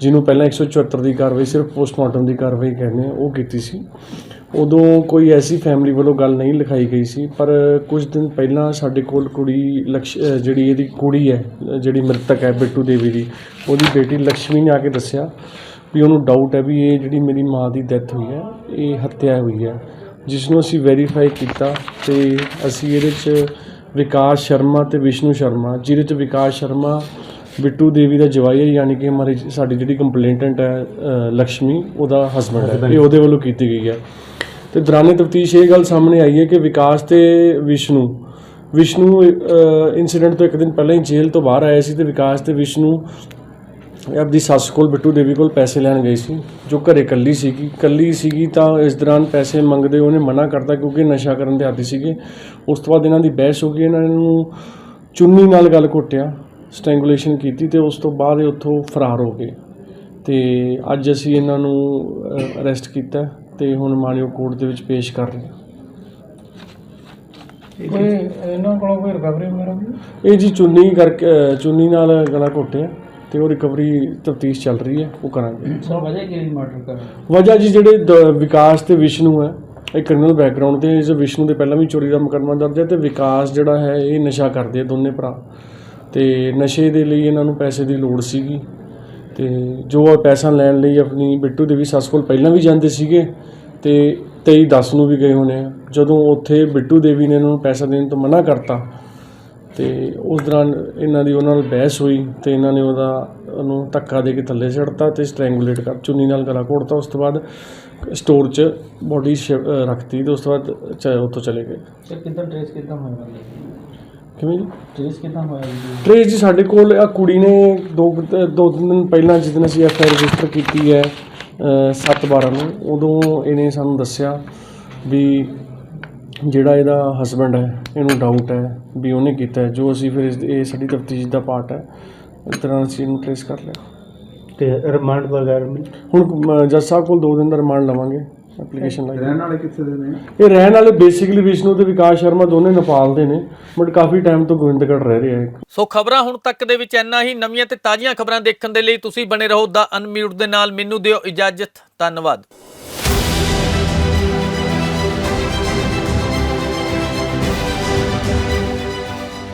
ਜਿਹਨੂੰ ਪਹਿਲਾਂ 174 ਦੀ ਕਾਰਵਾਈ ਸਿਰਫ ਪੋਸਟਮਾਰਟਮ ਦੀ ਕਾਰਵਾਈ ਕਹਿੰਦੇ ਆ, ਉਹ ਕੀਤੀ ਸੀ। ਉਦੋਂ ਕੋਈ ਐਸੀ ਫੈਮਿਲੀ ਵੱਲੋਂ ਗੱਲ ਨਹੀਂ ਲਿਖਾਈ ਗਈ ਸੀ, ਪਰ ਕੁਝ ਦਿਨ ਪਹਿਲਾਂ ਸਾਡੇ ਕੋਲ ਕੁੜੀ ਲਕਸ਼ ਜਿਹੜੀ ਇਹਦੀ ਕੁੜੀ ਹੈ ਜਿਹੜੀ ਮ੍ਰਿਤਕ ਹੈ ਬਿੱਟੂ ਦੇਵੀ ਦੀ, ਉਹਦੀ ਬੇਟੀ ਲక్ష్ਮੀ ਨੇ ਆ ਕੇ ਦੱਸਿਆ ਵੀ ਉਹਨੂੰ ਡਾਊਟ ਹੈ ਵੀ ਇਹ ਜਿਹੜੀ ਮੇਰੀ ਮਾਂ ਦੀ ਡੈਥ ਹੋਈ ਹੈ, ਇਹ ਹੱਤਿਆ ਹੋਈ ਹੈ। ਜਿਸ ਨੂੰ ਅਸੀਂ ਵੈਰੀਫਾਈ ਕੀਤਾ ਅਤੇ ਅਸੀਂ ਇਹਦੇ 'ਚ ਵਿਕਾਸ ਸ਼ਰਮਾ ਅਤੇ ਵਿਸ਼ਨੂੰ ਸ਼ਰਮਾ ਜਿਹਦੇ 'ਚ ਵਿਕਾਸ ਸ਼ਰਮਾ ਬਿੱਟੂ ਦੇਵੀ ਦਾ ਜਵਾਈ ਹੈ ਯਾਨੀ ਕਿ ਹਮਾਰੀ ਸਾਡੀ ਜਿਹੜੀ ਕੰਪਲੇਂਟੈਂਟ ਹੈ ਅ, ਲక్ష్ਮੀ ਉਹਦਾ ਹਸਬੰਡ ਹੈ ਇਹ ਉਹਦੇ ਵੱਲੋਂ ਕੀਤੀ ਗਈ ਹੈ। ਤੇ ਦੌਰਾਨੇ ਤਫਤੀਸ਼ ਇਹ ਗੱਲ ਸਾਹਮਣੇ ਆਈ ਹੈ ਕਿ ਵਿਕਾਸ ਤੇ ਵਿਸ਼ਨੂੰ ਵਿਸ਼ਨੂੰ ਇਨਸੀਡੈਂਟ ਤੋਂ ਇੱਕ ਦਿਨ ਪਹਿਲਾਂ ਹੀ ਜੇਲ੍ਹ ਤੋਂ ਬਾਹਰ ਆਇਆ ਸੀ ਤੇ ਵਿਕਾਸ ਤੇ ਵਿਸ਼ਨੂੰ ਆਪਦੀ ਸੱਸ ਕੋਲ ਬਿੱਟੂ ਦੇਵੀ ਕੋਲ ਪੈਸੇ ਲੈਣ ਗਈ ਸੀ ਜੋ ਘਰੇ ਇਕੱਲੀ ਸੀਗੀ। ਇਕੱਲੀ ਸੀਗੀ ਤਾਂ ਇਸ ਦੌਰਾਨ ਪੈਸੇ ਮੰਗਦੇ ਉਹਨੇ ਮਨਾ ਕਰਤਾ ਕਿਉਂਕਿ ਨਸ਼ਾ ਕਰਨ ਦੇ ਆਦੀ ਸੀਗੇ। ਉਸ ਤੋਂ ਬਾਅਦ ਇਹਨਾਂ ਦੀ ਬਹਿਸ ਹੋ ਗਈ ਇਹਨਾਂ ਨੂੰ ਚੁੰਨੀ ਨਾਲ ਗੱਲ ਘੁੱਟਿਆ ਸਟ੍ਰੈਂਗੂਲੇਸ਼ਨ ਕੀਤੀ ਤੇ ਉਸ ਤੋਂ ਬਾਅਦ ਇਹ ਉੱਥੋਂ ਫਰਾਰ ਹੋ ਗਏ। ਤੇ ਅੱਜ ਅਸੀਂ ਇਹਨਾਂ ਨੂੰ ਅਰੈਸਟ ਕੀਤਾ ਤੇ ਹੁਣ ਮਾਣਿਓ ਕੋਰਟ ਦੇ ਵਿੱਚ ਪੇਸ਼ ਕਰ ਰਹੇ ਹਾਂ। ਇਹਨਾਂ ਕੋਲੋਂ ਕੋਈ ਰਿਕਵਰੀ ਵਗੈਰਾ ਇਹ ਜੀ ਚੁੰਨੀ ਕਰਕੇ ਚੁੰਨੀ ਨਾਲ ਗਲਾ ਘੁੱਟਿਆ। ਤੇ ਉਹ ਰਿਕਵਰੀ ਤਫਤੀਸ਼ ਚੱਲ ਰਹੀ ਹੈ ਉਹ ਕਰਾਂਗੇ। ਸਰ ਵਜ੍ਹਾ ਕੀ ਮਰਡਰ ਕਰ ਵਜ੍ਹਾ ਜੀ ਜਿਹੜੇ ਦ- ਵਿਕਾਸ ਤੇ ਵਿਸ਼ਨੂੰ ਹੈ ਇਹ ਕ੍ਰਿਮੀਨਲ ਬੈਕਗ੍ਰਾਉਂਡ ਤੇ ਇਸ ਵਿਸ਼ਨੂੰ ਦੇ ਪਹਿਲਾਂ ਵੀ ਚੋਰੀ ਦਾ ਮੁਕੱਦਮਾ ਦਰਜ ਹੈ ਤੇ ਵਿਕਾਸ ਜਿਹੜਾ ਹੈ ਇਹ ਨਸ਼ਾ ਕਰਦੇ ਆ ਦੋਨੇ ਭਰਾ। ਤੇ ਨਸ਼ੇ ਦੇ ਲਈ ਇਹਨਾਂ ਨੂੰ ਪੈਸੇ ਦੀ ਲੋੜ ਸੀਗੀ। ਤੇ ਜੋ ਉਹ ਪੈਸਾ ਲੈਣ ਲਈ ਆਪਣੀ ਬਿੱਟੂ ਦੇਵੀ ਸੱਸ ਕੋਲ ਪਹਿਲਾਂ ਵੀ ਜਾਂਦੇ ਸੀਗੇ ਤੇ 23 10 ਨੂੰ ਵੀ ਗਏ ਹੋਣੇ ਆ। ਜਦੋਂ ਉੱਥੇ ਬਿੱਟੂ ਦੇਵੀ ਨੇ ਇਹਨਾਂ ਨੂੰ ਪੈਸਾ ਦੇਣ ਤੋਂ ਮਨਾ ਕਰਤਾ ਤੇ ਉਸ ਦੌਰਾਨ ਇਹਨਾਂ ਦੀ ਉਹਨਾਂ ਨਾਲ ਬਹਿਸ ਹੋਈ ਤੇ ਇਹਨਾਂ ਨੇ ਉਹਦਾ ਉਹਨੂੰ ਧੱਕਾ ਦੇ ਕੇ ਥੱਲੇ ਛੱਡਤਾ ਤੇ ਸਟ੍ਰੈਂਗੂਲੇਟ ਕਰ ਚੁੰਨੀ ਨਾਲ ਗਲਾ ਘੋਟਤਾ ਉਸ ਤੋਂ ਬਾਅਦ ਸਟੋਰ 'ਚ ਬੋਡੀ ਰੱਖਤੀ ਤੇ ਉਸ ਤੋਂ ਬਾਅਦ ਚ ਉੱਥੋਂ ਚਲੇ ਗਏ। ਸਰ ਕਿੱਦਾਂ ਟ੍ਰੇਸ ਕਿੱਦਾਂ ਹੋਇਆ ਕਿਵੇਂ ਟ੍ਰੇਸ ਕਿੱਦਾਂ ਹੋਇਆ ਟ੍ਰੇਸ ਜੀ ਸਾਡੇ ਕੋਲ ਆ ਕੁੜੀ ਨੇ ਦੋ ਦੋ ਤਿੰਨ ਦਿਨ ਪਹਿਲਾਂ ਜਿਸ ਦਿਨ ਅਸੀਂ ਐਫ ਆਈ ਰਜਿਸਟਰ ਕੀਤੀ ਹੈ 7 12 ਨੂੰ ਉਦੋਂ ਇਹਨੇ ਸਾਨੂੰ ਦੱਸਿਆ ਵੀ ਜਿਹੜਾ ਇਹਦਾ ਹਸਬੰਡ ਹੈ ਇਹਨੂੰ ਡਾਊਟ ਹੈ ਵੀ ਉਹਨੇ ਕੀਤਾ ਹੈ। ਜੋ ਅਸੀਂ ਫਿਰ ਇਸ- ਇਹ ਸਾਡੀ ਤਫਤੀਸ਼ ਦਾ ਪਾਰਟ ਹੈ ਇਸ ਤਰ੍ਹਾਂ ਅਸੀਂ ਇਹਨੂੰ ਟ੍ਰੇਸ ਕਰ ਲਿਆ। ਤੇ ਰਿਮਾਂਡ ਵਗੈਰਾ ਹੁਣ ਅ, ਜੱਜ ਸਾਹਿਬ ਕੋਲ 2 ਦਿਨ ਦਾ ਰਿਮਾਂਡ ਲਵਾਂਗੇ ਐਪਲੀਕੇਸ਼ਨ ਲਾਈ ਰਹਿਣ ਵਾਲੇ ਕਿੱਥੇ ਦੇ ਨੇ? ਇਹ ਰਹਿਣ ਵਾਲੇ ਬੇਸਿਕਲੀ ਵਿਸ਼ਨੂੰ ਤੇ ਵਿਕਾਸ ਸ਼ਰਮਾ ਦੋਨੇ ਨੇਪਾਲ ਦੇ ਨੇ ਬਟ ਕਾਫੀ ਟਾਈਮ ਤੋਂ ਗੋਬਿੰਦਗੜ੍ਹ ਰਹਿ ਰਹੇ ਆ ਸੋ ਖਬਰਾਂ ਹੁਣ ਤੱਕ ਦੇ ਵਿੱਚ ਇੰਨਾ ਹੀ। ਨਵੀਆਂ ਤੇ ਤਾਜ਼ੀਆਂ ਖਬਰਾਂ ਦੇਖਣ ਦੇ ਲਈ ਤੁਸੀਂ ਬਣੇ ਰਹੋ ਦਾ ਅਨਮਿਊਟ ਦੇ ਨਾਲ। ਮੈਨੂੰ ਦਿਓ ਇਜਾਜ਼ਤ। ਧੰਨਵਾਦ।